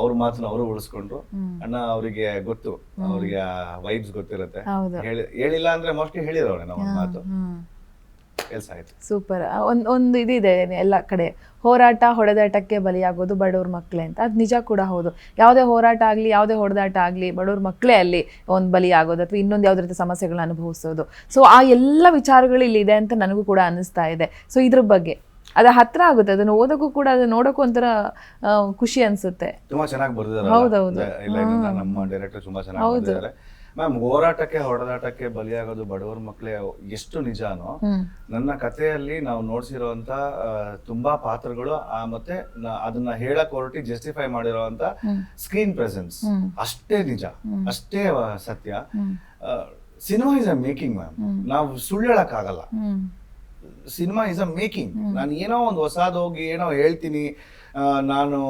ಅವ್ರ ಮಾತನ್ನ ಅವರು ಉಳಿಸ್ಕೊಂಡ್ರು. ಅಣ್ಣ ಅವರಿಗೆ ಗೊತ್ತು. ಅವರಿಗೆ ವೈಬ್ಸ್ ಗೊತ್ತಿರುತ್ತೆ. ಹೇಳಿ ಹೇಳಿಲ್ಲ ಅಂದ್ರೆ ಮೋಸ್ಟ್ಲಿ ಹೇಳಿರೋಣ ಒಂದು ಮಾತು. ಕೆಲಸ ಆಯ್ತು. ಸೂಪರ್ ಒಂದು ಒಂದು ಇದಿದೆ ಎಲ್ಲ ಕಡೆ. ಹೋರಾಟ ಹೊಡೆದಾಟಕ್ಕೆ ಬಲಿಯಾಗೋದು ಬಡವ್ರ ಮಕ್ಕಳೇ ಅಂತ. ಅದು ನಿಜ ಕೂಡ ಹೌದು. ಯಾವುದೇ ಹೋರಾಟ ಆಗಲಿ ಯಾವುದೇ ಹೊಡೆದಾಟ ಆಗಲಿ ಬಡವ್ರ ಮಕ್ಕಳೇ ಅಲ್ಲಿ ಒಂದು ಬಲಿ ಆಗೋದು ಅಥವಾ ಇನ್ನೊಂದು ಯಾವುದೇ ರೀತಿ ಸಮಸ್ಯೆಗಳನ್ನ ಅನುಭವಿಸೋದು. ಸೊ ಆ ಎಲ್ಲ ವಿಚಾರಗಳು ಇಲ್ಲಿ ಇದೆ ಅಂತ ನನಗೂ ಕೂಡ ಅನ್ನಿಸ್ತಾ ಇದೆ. ಸೊ ಇದ್ರ ಬಗ್ಗೆ? ಅದು ಹತ್ರ ಆಗುತ್ತೆ ಅದನ್ನ ಓದಕ್ಕೂ ಕೂಡ ಅದನ್ನ ನೋಡಕ್ಕೂ ಒಂಥರ ಖುಷಿ ಅನ್ಸುತ್ತೆ. ತುಂಬಾ ಚೆನ್ನಾಗಿ ಬರ್ದಿದ್ದಾರೆ ಹೌದೌದು. ನಮ್ಮ ಡೈರೆಕ್ಟರ್ ತುಂಬಾ ಚೆನ್ನಾಗಿ ಬರ್ದಿದ್ದಾರೆ. ಮ್ಯಾಮ್ ಹೋರಾಟಕ್ಕೆ ಹೊಡೆದಾಟಕ್ಕೆ ಬಲಿಯಾಗೋದು ಬಡವರ ಮಕ್ಕಳೇ ಎಷ್ಟು ನಿಜಾನೋ ನನ್ನ ಕಥೆಯಲ್ಲಿ ನಾವು ನೋಡ್ಸಿರೋಂತ ಆ, ತುಂಬಾ ಪಾತ್ರಗಳು ಆ, ಮತ್ತೆ ಅದನ್ನ ಹೇಳಕ್ ಹೊರಟಿ ಜಸ್ಟಿಫೈ ಮಾಡಿರೋಂತ ಹ್ಮ್. ಸ್ಕ್ರೀನ್ ಪ್ರೆಸೆನ್ಸ್ ಅಷ್ಟೇ ನಿಜ ಅಷ್ಟೇ ಸತ್ಯ. Cinema is a making ma'am ನಾವು ಸುಳ್ಳು ಹೇಳಕ್ ಆಗಲ್ಲ ಸಿನಿಮಾ ಇಸ್ ಅ ಮೇಕಿಂಗ್ ನಾನು ಏನೋ ಒಂದು ಹೊಸದು ಹೋಗಿ ಏನೋ ಹೇಳ್ತೀನಿ ನಾನು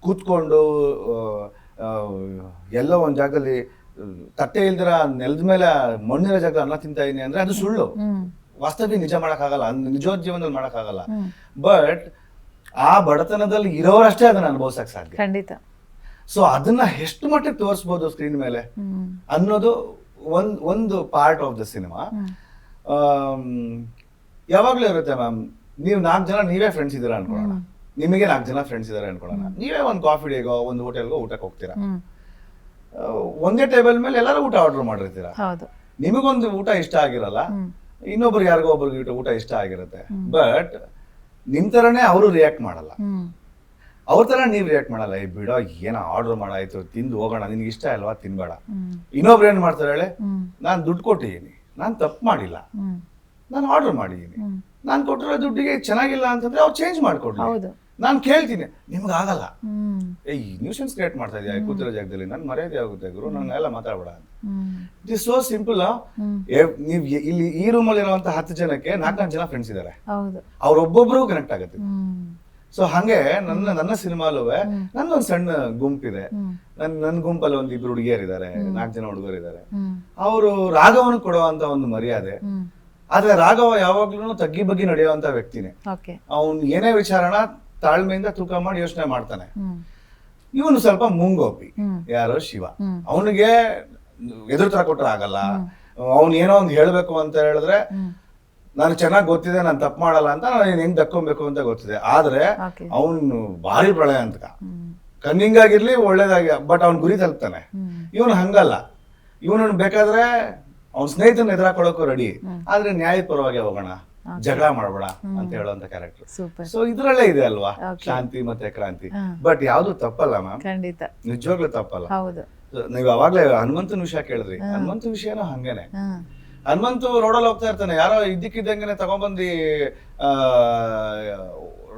ಕೂತ್ಕೊಂಡು ಎಲ್ಲೋ ಒಂದು ಜಾಗದಲ್ಲಿ ತಟ್ಟೆ ಇಲ್ದಿರ ನೆಲದ ಮೇಲೆ ಮಣ್ಣಿನ ಜಾಗ ಅನ್ನ ತಿಂತಾ ಇದೀನಿ ಅಂದ್ರೆ ಅದು ಸುಳ್ಳು. ವಾಸ್ತವ್ಯ ನಿಜ ಮಾಡಕ್ಕಾಗಲ್ಲ ಆಗಲ್ಲ ನಿಜವಾದ ಜೀವನದಲ್ಲಿ ಮಾಡಕ್ಕಾಗಲ್ಲ. ಬಟ್ ಆ ಬಡತನದಲ್ಲಿ ಇರೋರಷ್ಟೇ ಅದನ್ನ ಅನುಭವಿಸಕ್ ಸಾಧ್ಯ. ಖಂಡಿತ. ಸೊ ಅದನ್ನ ಎಷ್ಟು ಮಟ್ಟಿಗೆ ತೋರಿಸ್ಬೋದು ಸ್ಕ್ರೀನ್ ಮೇಲೆ ಅನ್ನೋದು ಒಂದ್ ಒಂದು ಪಾರ್ಟ್ ಆಫ್ ದ ಸಿನಿಮಾ ಯಾವಾಗ್ಲೂ ಇರುತ್ತೆ ಮ್ಯಾಮ್ ನೀವು ನಾಲ್ಕು ಜನ ನೀವೇ ಫ್ರೆಂಡ್ಸ್ ಇದ್ದೀರಾ ಅನ್ಕೊಳ್ಳೋಣ. ನಿಮಗೆ ನಾಲ್ಕು ಜನ ಫ್ರೆಂಡ್ಸ್ ಇದ್ದಾರೆ ಅನ್ಕೊಳ್ಳೋಣ. ನೀವೇ ಒಂದು ಕಾಫಿ ಡೇಗೋ ಒಂದು ಹೋಟೆಲ್ಗೋ ಊಟಕ್ಕೆ ಹೋಗ್ತೀರಾ? ಒಂದೇ ಟೇಬಲ್ ಮೇಲೆ ಎಲ್ಲರೂ ಊಟ ಆರ್ಡರ್ ಮಾಡಿರ್ತೀರಾ? ನಿಮಗೊಂದು ಊಟ ಇಷ್ಟ ಆಗಿರಲ್ಲ ಇನ್ನೊಬ್ರು ಯಾರಿಗೋ ಒಬ್ರಿಗೆ ಊಟ- ಇಷ್ಟ ಆಗಿರುತ್ತೆ. ಬಟ್ ನಿಮ್ ತರನೇ ಅವರು ರಿಯಾಕ್ಟ್ ಮಾಡಲ್ಲ. ಅವ್ರ ತರ ನೀವ್ ರಿಯಾಕ್ಟ್ ಮಾಡಲ್ಲ ಏ ಬಿಡೋ ಏನೋ ಆರ್ಡರ್ ಮಾಡಾಯ್ತು ತಿಂದು ಹೋಗೋಣ ನಿನ್ಗೆ ಇಷ್ಟ ಅಲ್ವಾ? ತಿನ್ಬೇಡ. ಇನ್ನೊಬ್ರು ಏನ್ ಮಾಡ್ತಾರೆ ಹೇಳಿ? ನಾನು ದುಡ್ಡು ಕೊಟ್ಟಿದ್ದೀನಿ. ನಾನು ತಪ್ಪು ಮಾಡಿಲ್ಲ. ನಾನು ಆರ್ಡರ್ ಮಾಡಿದ್ದೀನಿ ನಾನು ಕೊಟ್ಟಿರೋ ದುಡ್ಡಿಗೆ ಚೆನ್ನಾಗಿಲ್ಲ ಅಂತಂದ್ರೆ ಅವ್ರು ಚೇಂಜ್ ಮಾಡ್ಕೊಡ್ಲಿ. ನಾನು ಕೇಳ್ತೀನಿ. ನಿಮ್ಗೆ ಆಗಲ್ಲ. ಏಯ್ ಏ ನ್ಯೂಸೆನ್ಸ್ ಕ್ರಿಯೇಟ್ ಮಾಡ್ತಾ ಇದೆಯಾ? ಕೂತಿರೋ ಜಾಗದಲ್ಲಿ? ನಾನು ಮರ್ಯಾದೆ ಆಗುತ್ತೆ ಗುರು. ನನ್ನೆಲ್ಲ ಮಾತಾಡ್ಬೇಡ ಮಾತಾಡಬೇಡ ಇಟ್ ಇಸ್ ಸೋ ಸಿಂಪಲ್ ನೀವು ಇಲ್ಲಿ ಈ ರೂಮಲ್ಲಿ ಇರುವಂತ ಹತ್ತು ಜನಕ್ಕೆ ನಾಲ್ಕು ಜನ ಫ್ರೆಂಡ್ಸ್ ಇದ್ದಾರೆ. ಅವ್ರೊಬ್ಬೊಬ್ರು ಕನೆಕ್ಟ್ ಆಗುತ್ತೆ. ಸೊ ಹಂಗೆ ನನ್ನ ನನ್ನ ಸಿನಿಮಾಲು ನನ್ನೊಂದು ಸಣ್ಣ ಗುಂಪಿದೆ. ನನ್ ನನ್ನ ಗುಂಪಲ್ಲಿ ಒಂದು ಇಬ್ರು ಹುಡುಗಿಯರಿದ್ದಾರೆ ನಾಲ್ಕು ಜನ ಹುಡುಗರಿದ್ದಾರೆ ಇದ್ದಾರೆ. ಅವರು ರಾಘವನ್ ಕೊಡುವಂತ ಒಂದು ಮರ್ಯಾದೆ. ಆದ್ರೆ ರಾಘವ ಯಾವಾಗ್ಲೂ ತಗ್ಗಿ ಬಗ್ಗಿ ನಡೆಯುವಂತ ವ್ಯಕ್ತಿನೇ. ಅವನ್ ಏನೇ ವಿಚಾರನ ತಾಳ್ಮೆಯಿಂದ ತೂಕ ಮಾಡಿ ಯೋಚನೆ ಮಾಡ್ತಾನೆ. ಇವನು ಸ್ವಲ್ಪ ಮುಂಗೋಪಿ. ಯಾರೋ ಶಿವ. ಅವನಿಗೆ ಎದುರು ತರ ಕೊಟ್ರೆ ಆಗಲ್ಲ. ಅವನ್ ಏನೋ ಒಂದು ಹೇಳ್ಬೇಕು ಅಂತ ಹೇಳಿದ್ರೆ ನನಗೆ ಚೆನ್ನಾಗಿ ಗೊತ್ತಿದೆ ನಾನು ತಪ್ಪು ಮಾಡಲ್ಲ ಅಂತ ನಾನು ಹೆಂಗ್ ದಕ್ಕೊಬೇಕು ಅಂತ ಗೊತ್ತಿದೆ. ಆದ್ರೆ ಅವನು ಭಾರಿ ಪ್ರಳಯ ಅಂತ. ಕನ್ನಿಂಗ್ ಆಗಿರ್ಲಿ ಒಳ್ಳೇದಾಗಿ ಬಟ್ ಅವ್ನ್ ಗುರಿ ತಲುಪ್ತಾನೆ. ಇವನು ಹಂಗಲ್ಲ. ಇವನು ಬೇಕಾದ್ರೆ ಅವ್ನ ಸ್ನೇಹಿತನ ಎದುರಾಕೊಳ್ಳೋಕು ರೆಡಿ ಆದ್ರೆ ನ್ಯಾಯ ಪರವಾಗಿ ಹೋಗೋಣ. ಜಗಳ ಮಾಡಬೇಡ ಅಂತ ಹೇಳುವಂತ ಕ್ಯಾರೆಕ್ಟರ್ ಸೊ ಇದ್ರಲ್ಲೇ ಇದೆ ಅಲ್ವಾ? ಶಾಂತಿ ಮತ್ತೆ ಕ್ರಾಂತಿ. ಬಟ್ ಯಾವ್ದು ತಪ್ಪಲ್ಲ ಮ್ಯಾಮ್ ಖಂಡಿತ. ನಿಜವಾಗ್ಲೂ ತಪ್ಪಲ್ಲ. ಹೌದು. ನೀವು ಅವಾಗ್ಲೇ ಹನುಮಂತನ ವಿಷಯ ಕೇಳಿದ್ರಿ. ಹನುಮಂತ ವಿಷಯನೂ ಹಂಗೇನೆ. ಹನುಮಂತು ರೋಡಲ್ಲಿ ಹೋಗ್ತಾ ಇರ್ತಾನೆ. ಯಾರೋ ಇದ್ದಕ್ಕಿದ್ದಂಗೆ ತಗೊಂಡ್ಬಂದು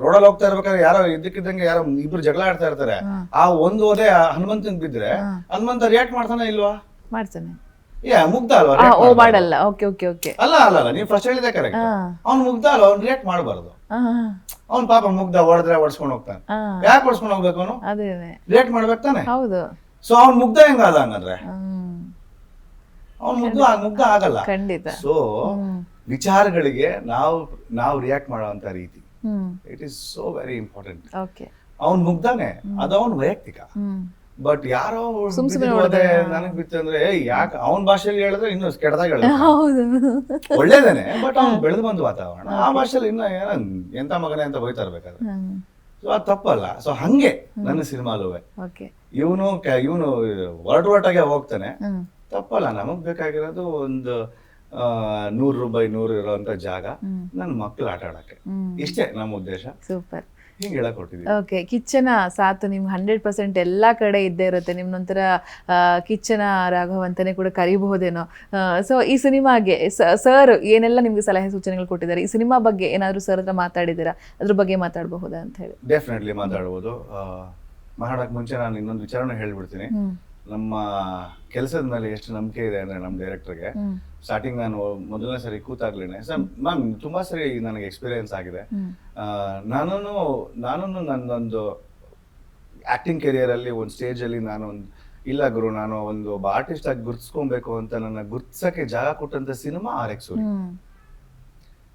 ರೋಡಲ್ಲಿ ಹೋಗ್ತಾ ಇರ್ಬೇಕಾದ್ರೆ ಯಾರೋ ಇದ್ದಕ್ಕಿದ್ದಂಗೆ ಯಾರೋ ಇಬ್ರು ಜಗಳ ಆಡ್ತಾ ಇರ್ತಾರೆ. ಆ ಒಂದು ಓದೆ ಹನುಮಂತನ್ ಬಿದ್ರೆ. ಹನುಮಂತ ರಿಯಾಕ್ಟ್ ಮಾಡ್ತಾನೆ ಇಲ್ವಾ? ಮಾಡ್ತಾನೆ. ಏ ಮುಗ್ಧ ಅಲ್ವಾ ಓ. ಮಾಡಲ್ಲ. Okay okay okay. ಅಲ್ಲ ಅಲ್ಲ ಅಲ್ಲ ನೀವು ಫಸ್ಟ್ ಹೇಳಿದೆ ಕರೆಕ್ಟ್ ಹಾ. ಅವ್ನು ಮುಗ್ಧ ಅಲ್ಲ ಅವ್ನು ರಿಯಾಕ್ಟ್ ಮಾಡಬಾರ್ದು. ಅವ್ನ್ ಪಾಪ ಮುಗ್ಧ ಹೊಡೆದ್ರೆ ಹೊಡ್ಸ್ಕೊಂಡು ಹೋಗ್ತಾನೆ. ಯಾಕೆ ಹೊಡ್ಸ್ಕೊಂಡು ಹೋಗ್ಬೇಕು ಅವನು? ರಿಯಾಕ್ಟ್ ಮಾಡ್ಬೇಕು ತಾನೆ? ಹೌದು. ಸೊ ಅವ್ನ್ ಮುಗ್ಧ ಹೆಂಗಾದ ಹಂಗಂದ್ರೆ? ಅವ್ನ್ ಮುಗ್ಧ ಮುಗ್ಧ ಆಗಲ್ಲ. ಖಂಡಿತ. ಸೊ ವಿಚಾರಗಳಿಗೆ ನಾವು ನಾವು ರಿಯಾಕ್ಟ್ ಮಾಡುವಂತ ರೀತಿ. It is so very important okay ಅವ್ನ್ ಮುಗ್ಧಾನೆ ಅದು ಅವ್ನ್ ವೈಯಕ್ತಿಕ. ಬಟ್ ಯಾರೋ ನನಗ್ ಬಿತ್ತು ಅಂದ್ರೆ ಯಾಕೆ? ಅವನ್ ಭಾಷೆಯಲ್ಲಿ ಹೇಳಿದ್ರೆ ಇನ್ನು ಕೆಟ್ಟದಾಗ ಹೇಳಿದ್ರೆ ಒಳ್ಳೇದೇನೆ ಬಟ್ ಅವ್ನು ಬೆಳೆದು ಬಂದ ವಾತಾವರಣ. ಆ ಭಾಷೆಯಲ್ಲಿ ಇನ್ನ ಏನ ಎಂತ ಮಗನೇ ಅಂತ ಬೈತಾ ಇರ್ಬೇಕಾದ್ರೆ. ಸೊ ಅದು ತಪ್ಪಲ್ಲ. ಸೊ ಹಂಗೆ ನನ್ನ ಸಿನಿಮಾಲುವೆ. ಇವನು ಇವನು ವರ್ಡ್ ಆಗೇ ಹೋಗ್ತಾನೆ. ತಪ್ಪಲ್ಲ ನಮಗ್ ಬೇಕಾಗಿರೋದು ಒಂದು ನೂರು ರೂಪಾಯಿ ನೂರು ಇರೋಂತ ಜಾಗ ನನ್ ನನ್ನ ಮಕ್ಳು ಆಟ ಆಡಕ್ಕೆ. ಇಷ್ಟೇ ನಮ್ಮ ಉದ್ದೇಶ. ಸೂಪರ್. ಓಕೆ ಕಿಚ್ಚನ ಸಾತು ನಿಮ್ಗೆ ಹಂಡ್ರೆಡ್ ಪರ್ಸೆಂಟ್ ಎಲ್ಲ ಕಡೆ ಇದ್ದೇ ಇರುತ್ತೆ. ನಿಮ್ನೊಂಥರ ಆ, ಕಿಚ್ಚನ ರಾಘವ್ ಅಂತಾನೆ ಕೂಡ ಕರಿಬಹುದೇನೋ. ಸೊ ಈ ಸಿನಿಮಾಗೆ ಸರ್ ಏನೆಲ್ಲ ನಿಮ್ಗೆ ಸಲಹೆ ಸೂಚನೆಗಳು ಕೊಟ್ಟಿದ್ದಾರೆ? ಈ ಸಿನಿಮಾ ಬಗ್ಗೆ ಏನಾದರೂ ಸರ್ ಹತ್ರ ಮಾತಾಡಿದ್ದೀರಾ? ಅದ್ರ ಬಗ್ಗೆ ಮಾತಾಡಬಹುದಾ ಅಂತ ಹೇಳಿ. ಡೆಫಿನೆಟ್ಲಿ ಮಾತಾಡ್ಬೋದು. ಆ, ಮಾತಾಡಕ್ ಮುಂಚೆ ನಾನು ಇನ್ನೊಂದು ವಿಚಾರನ ಹೇಳ್ಬಿಡ್ತೀನಿ. ನಮ್ಮ ಕೆಲಸದ ಮೇಲೆ ಎಷ್ಟು ನಂಬಿಕೆ ಇದೆ ಅಂದ್ರೆ ನಮ್ಮ ಡೈರೆಕ್ಟರ್ಗೆ ಸ್ಟಾರ್ಟಿಂಗ್ ನಾನು ಮೊದಲನೇ ಸರಿ ಕೂತಾಗ್ಲೇನೆ. ಸರ್ ಮ್ಯಾಮ್ ತುಂಬಾ ಸರಿ ನನಗೆ ಎಕ್ಸ್ಪೀರಿಯನ್ಸ್ ಆಗಿದೆ. ನಾನು ನಾನು ನನ್ನೊಂದು ಆಕ್ಟಿಂಗ್ ಕೆರಿಯರ್ ಅಲ್ಲಿ ಒಂದು ಸ್ಟೇಜ್ ಅಲ್ಲಿ ನಾನು ಒಂದು ಇಲ್ಲ ಗುರು ನಾನು ಒಂದು ಒಬ್ಬ ಆರ್ಟಿಸ್ಟ್ ಆಗಿ ಗುರ್ತಿಸ್ಕೊಬೇಕು ಅಂತ ನನ್ನ ಗುರ್ತಿಸಕ್ಕೆ ಜಾಗ ಕೊಟ್ಟಂತ ಸಿನಿಮಾ ಆರ್ ಎಕ್ಸ್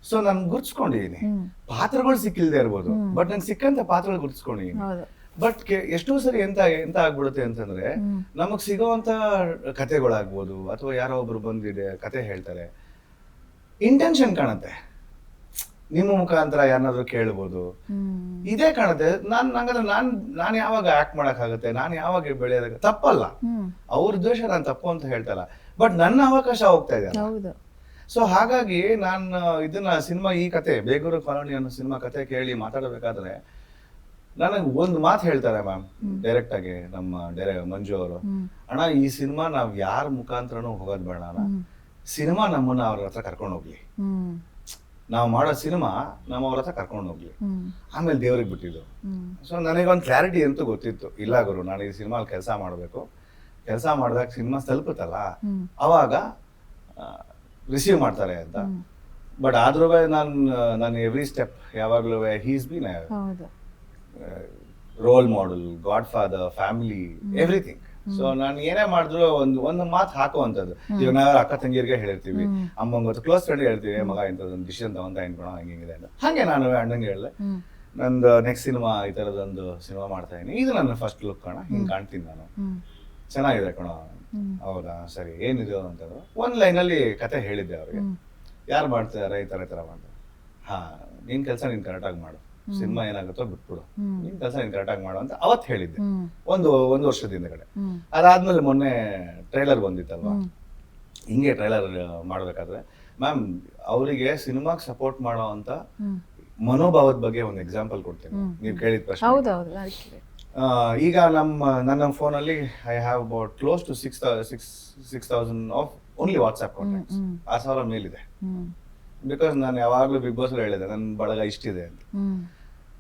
ಸೊ ನಾನು ಗುರ್ತಿಸ್ಕೊಂಡಿದ್ದೀನಿ ಪಾತ್ರಗಳು ಸಿಕ್ಕಿಲ್ದೇ ಇರ್ಬೋದು. ಬಟ್ ನಂಗೆ ಸಿಕ್ಕಂತ ಪಾತ್ರಗಳು ಗುರ್ತಿಸ್ಕೊಂಡಿದ್ದೀನಿ ಬಟ್ ಎಷ್ಟೋ ಸರಿ ಎಂತ ಎಂತ ಆಗ್ಬಿಡುತ್ತೆ ಅಂತಂದ್ರೆ. ನಮಗ್ ಸಿಗೋವಂತ ಕತೆಗಳಾಗ್ಬೋದು ಅಥವಾ ಯಾರೋ ಒಬ್ರು ಬಂದಿದೆ ಕತೆ ಹೇಳ್ತಾರೆ. ಇಂಟೆನ್ಷನ್ ಕಾಣುತ್ತೆ. ನಿಮ್ಮ ಮುಖಾಂತರ ಯಾರನ್ನಾದ್ರೂ ಕೇಳ್ಬೋದು. ಇದೇ ಕಾಣುತ್ತೆ. ನಾನ್ ನಂಗಂದ್ರೆ ನಾನ್ ನಾನ್ ಯಾವಾಗ ಆಕ್ಟ್ ಮಾಡಕ್ಕಾಗತ್ತೆ ನಾನು ಯಾವಾಗ ಬೆಳೆಯೋದಾಗ ತಪ್ಪಲ್ಲ. ಅವ್ರ ದ್ವೇಷ ನಾನು ತಪ್ಪು ಅಂತ ಹೇಳ್ತಲ್ಲ. ಬಟ್ ನನ್ನ ಅವಕಾಶ ಹೋಗ್ತಾ ಇದೆ ಸೊ ಹಾಗಾಗಿ ನಾನು ಇದನ್ನ ಸಿನಿಮಾ ಈ ಕತೆ ಬೇಗೂರು ಕಾಲೋನಿ ಅನ್ನೋ ಸಿನಿಮಾ ಕತೆ ಕೇಳಿ ಮಾತಾಡಬೇಕಾದ್ರೆ ನನಗೆ ಒಂದು ಮಾತು ಹೇಳ್ತಾರೆ ಮ್ಯಾಮ್ ಡೈರೆಕ್ಟ್ ಆಗಿ ನಮ್ಮ ಡೈರೆ ಮಂಜು ಅವರು. ಅಣ್ಣ ಈ ಸಿನಿಮಾ ನಾವ್ ಯಾರ ಮುಖಾಂತರನೂ ಹೋಗೋದ್ ಬೇಡ ಅಣ್ಣ. ಸಿನಿಮಾ ನಮ್ಮನ್ನ ಅವ್ರ ಹತ್ರ ಕರ್ಕೊಂಡು ಹೋಗ್ಲಿ. ನಾವು ಮಾಡೋ ಸಿನಿಮಾ ನಮ್ಮ ಅವ್ರ ಹತ್ರ ಕರ್ಕೊಂಡು ಹೋಗ್ಲಿ. ಆಮೇಲೆ ದೇವ್ರಿಗೆ ಬಿಟ್ಟಿದ್ದು. ಸೊ ಒಂದು ಕ್ಲಾರಿಟಿ ಅಂತೂ ಗೊತ್ತಿತ್ತು. ಇಲ್ಲ ಗುರು ನಾನು ಈ ಸಿನಿಮಾ ಕೆಲಸ ಮಾಡಬೇಕು. ಕೆಲಸ ಮಾಡಿದಾಗ ಸಿನಿಮಾ ತಲುಪುತ್ತಲ್ಲ? ಅವಾಗ ರಿಸೀವ್ ಮಾಡ್ತಾರೆ ಅಂತ. ಬಟ್ ಆದ್ರೂ ನಾನು ನಾನು ಎವ್ರಿ ಸ್ಟೆಪ್ ಯಾವಾಗಲೂ he's be role model godfather family everything so ನಾನು ಏನೇ ಮಾಡಿದ್ರು ಒಂದು ಒಂದು ಮಾತು ಹಾಕುವಂಥದ್ದು. ಇವಾಗ ನಾವು ಅಕ್ಕ ತಂಗಿಯರಿಗೆ ಹೇಳಿರ್ತೀವಿ. ಅಮ್ಮಂಗೆ ಗೊತ್ತು ಕ್ಲೋಸ್ ಫ್ರೆಂಡ್ ಹೇಳ್ತೀವಿ ಮಗ ಇಂಥದ್ದೊಂದು ಡಿಸಿಷನ್ ತಗೊಂತ ಇನ್ಕೊಳ ಹಂಗೆ ಹಿಂಗಿದೆ ಅಂತ. ಹಾಗೆ ನಾನು ಅಣ್ಣಂಗೆ ಹೇಳಿದೆ. ನಂದು ನೆಕ್ಸ್ಟ್ ಸಿನಿಮಾ ಈ ಥರದೊಂದು ಸಿನಿಮಾ ಮಾಡ್ತಾ ಇದೀನಿ ಇದು ನನ್ನ ಫಸ್ಟ್ ಲುಕ್ ಕಣ ಹಿಂಗೆ ಕಾಣ್ತೀನಿ ನಾನು. ಚೆನ್ನಾಗಿದೆ ಕಣ. ಹೌದಾ? ಸರಿ ಏನಿದೆ ಅಂತಂದ್ರು ಒಂದು ಲೈನಲ್ಲಿ ಕತೆ ಹೇಳಿದ್ದೆ ಅವ್ರಿಗೆ. ಯಾರು ಮಾಡ್ತಿದ್ದಾರೆ ಈ ಥರ ಈ ಥರ ಮಾಡ್ತಾರೆ ಹಾ ನಿನ್ ಕೆಲಸ ನೀನ್ ಕರೆಕ್ಟಾಗಿ ಮಾಡು. ಸಿನಿಮಾ ಏನಾಗುತ್ತೋ ಬಿಟ್ಬಿಡು. ನಿನ್ ಕೆಲಸ ನೀನ್ ಕರೆಕ್ಟಾಗಿ ಮಾಡು ಅಂತ ಅವತ್ ಹೇಳಿದ್ದೆ. ಒಂದು ಒಂದು ವರ್ಷದಿಂದ ಕಡೆ. ಅದಾದ್ಮೇಲೆ ಮೊನ್ನೆ ಟ್ರೈಲರ್ ಬಂದಿತ್ತಲ್ವಾ. ಹಿಂಗೆ ಟ್ರೈಲರ್ ಮಾಡ್ಬೇಕಾದ್ರೆ ಮ್ಯಾಮ್ ಅವರಿಗೆ ಸಿನಿಮಾಗೆ ಸಪೋರ್ಟ್ ಮಾಡೋ ಅಂತ ಮನೋಭಾವದ ಬಗ್ಗೆ ಒಂದು ಎಕ್ಸಾಂಪಲ್ ಕೊಡ್ತೀನಿ. ನೀವು ಕೇಳಿದ ಪ್ರಶ್ನೆ. ಈಗ ನಮ್ಮ ನನ್ನ ಫೋನಲ್ಲಿ I have about close to six six six thousand of only WhatsApp contacts ಆ ಸಾವಿರ ಮೇಲಿದೆ. ಬಿಕಾಸ್ ನಾನು ಯಾವಾಗಲೂ ಬಿಗ್ ಬಾಸ್ ಹೇಳಿದೆ ನನ್ನ ಬಳಗ ಇಷ್ಟಿದೆ ಅಂತ.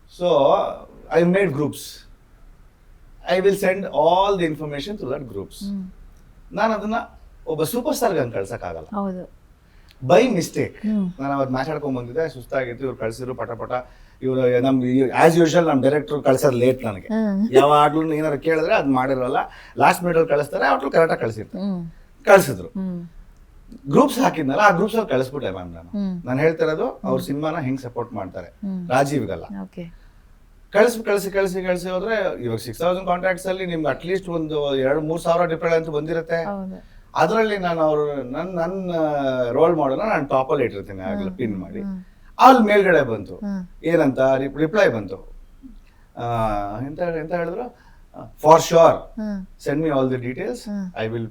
ಹ್ಮ್ so I groups. Groups I will send all the information to that groups ನಾನು ಅದನ್ನ ಒಬ್ಬ ಸೂಪರ್ ಸ್ಟಾರ್ಗೆ ಹಂಗೆ ಕಳ್ಸಕ್ಕಾಗಲ್ಲ. ಹೌದು. ಬೈ ಮಿಸ್ಟೇಕ್ ನಾನು ಅವತ್ತು ಮಾತಾಡ್ಕೊಂಡ್ ಬಂದಿದ್ದೆ ಸುಸ್ತಾಗಿತ್ತು ಇವ್ರು ಕಳ್ಸಿದ್ರು ಪಟ ಪಟ. ಇವರು ನಮ್ ಆಸ್ ಯೂಶುವಲ್ ನಮ್ಮ ಡೈರೆಕ್ಟರ್ ಕಳ್ಸೋದು ಲೇಟ್ ನನಗೆ. ಯಾವಾಗ್ಲೂ ಏನಾದ್ರು ಕೇಳಿದ್ರೆ ಅದು ಮಾಡಿರಲ್ಲ. ಲಾಸ್ಟ್ ಮಿನಿಟ್ ಕಳಿಸ್ತಾರೆ ಅವ್ರು ಕರೆಕ್ಟಾಗಿ ಕಳಿಸಿರ್ತಾರೆ ಕಳ್ಸಿದ್ರು. ಗ್ರೂಪ್ಸ್ ಹಾಕಿದ್ನಲ್ಲ ಆ ಗ್ರೂಪ್ಸ್ ಅಲ್ಲಿ ಕಳಿಸ್ಬಿಟ್ಟೆ ಮ್ಯಾಮ್ ನಾನು. ನಾನು ಹೇಳ್ತಿರೋದು ಅವ್ರ ಸಿನಿಮಾನ ಹೆಂಗ್ ಸಪೋರ್ಟ್ ಮಾಡ್ತಾರೆ. ರಾಜೀವ್ಗೆಲ್ಲ. ಕಳಿಸಿ ಕಳಿಸಿ ಕಳಿಸಿ ಕಳಿಸಿ ಹೋದ್ರೆ ಇವಾಗ ಸಿಕ್ಸ್ ತೌಸಂಡ್ ಕಾಂಟ್ಯಾಕ್ಟ್ಸ್ ಅಲ್ಲಿ ನಿಮ್ಗೆ ಅಟ್ಲೀಸ್ಟ್ ಒಂದು ಎರಡು ಮೂರು ಸಾವಿರ ಡಿಪೆಂಡ್ ಅಂತ ಬಂದಿರುತ್ತೆ. ಅದರಲ್ಲಿ ನಾನು ಅವರು ನನ್ನ ನನ್ನ ರೋಲ್ ಮಾಡೋಣ ನಾನು ಟಾಪಲ್ಲಿ ಇಟ್ಟಿರ್ತೀನಿ ಆಗಲೇ ಪಿನ್ ಮಾಡಿ. ಅಲ್ಲಿ ಮೇಲ್ಗಡೆ ಬಂತು. ಏನಂತ ರಿಪ್ಲೈ ಬಂತು. ಎಂತ ಎಂತ ಹೇಳಿದ್ರು? For sure send me all the details I will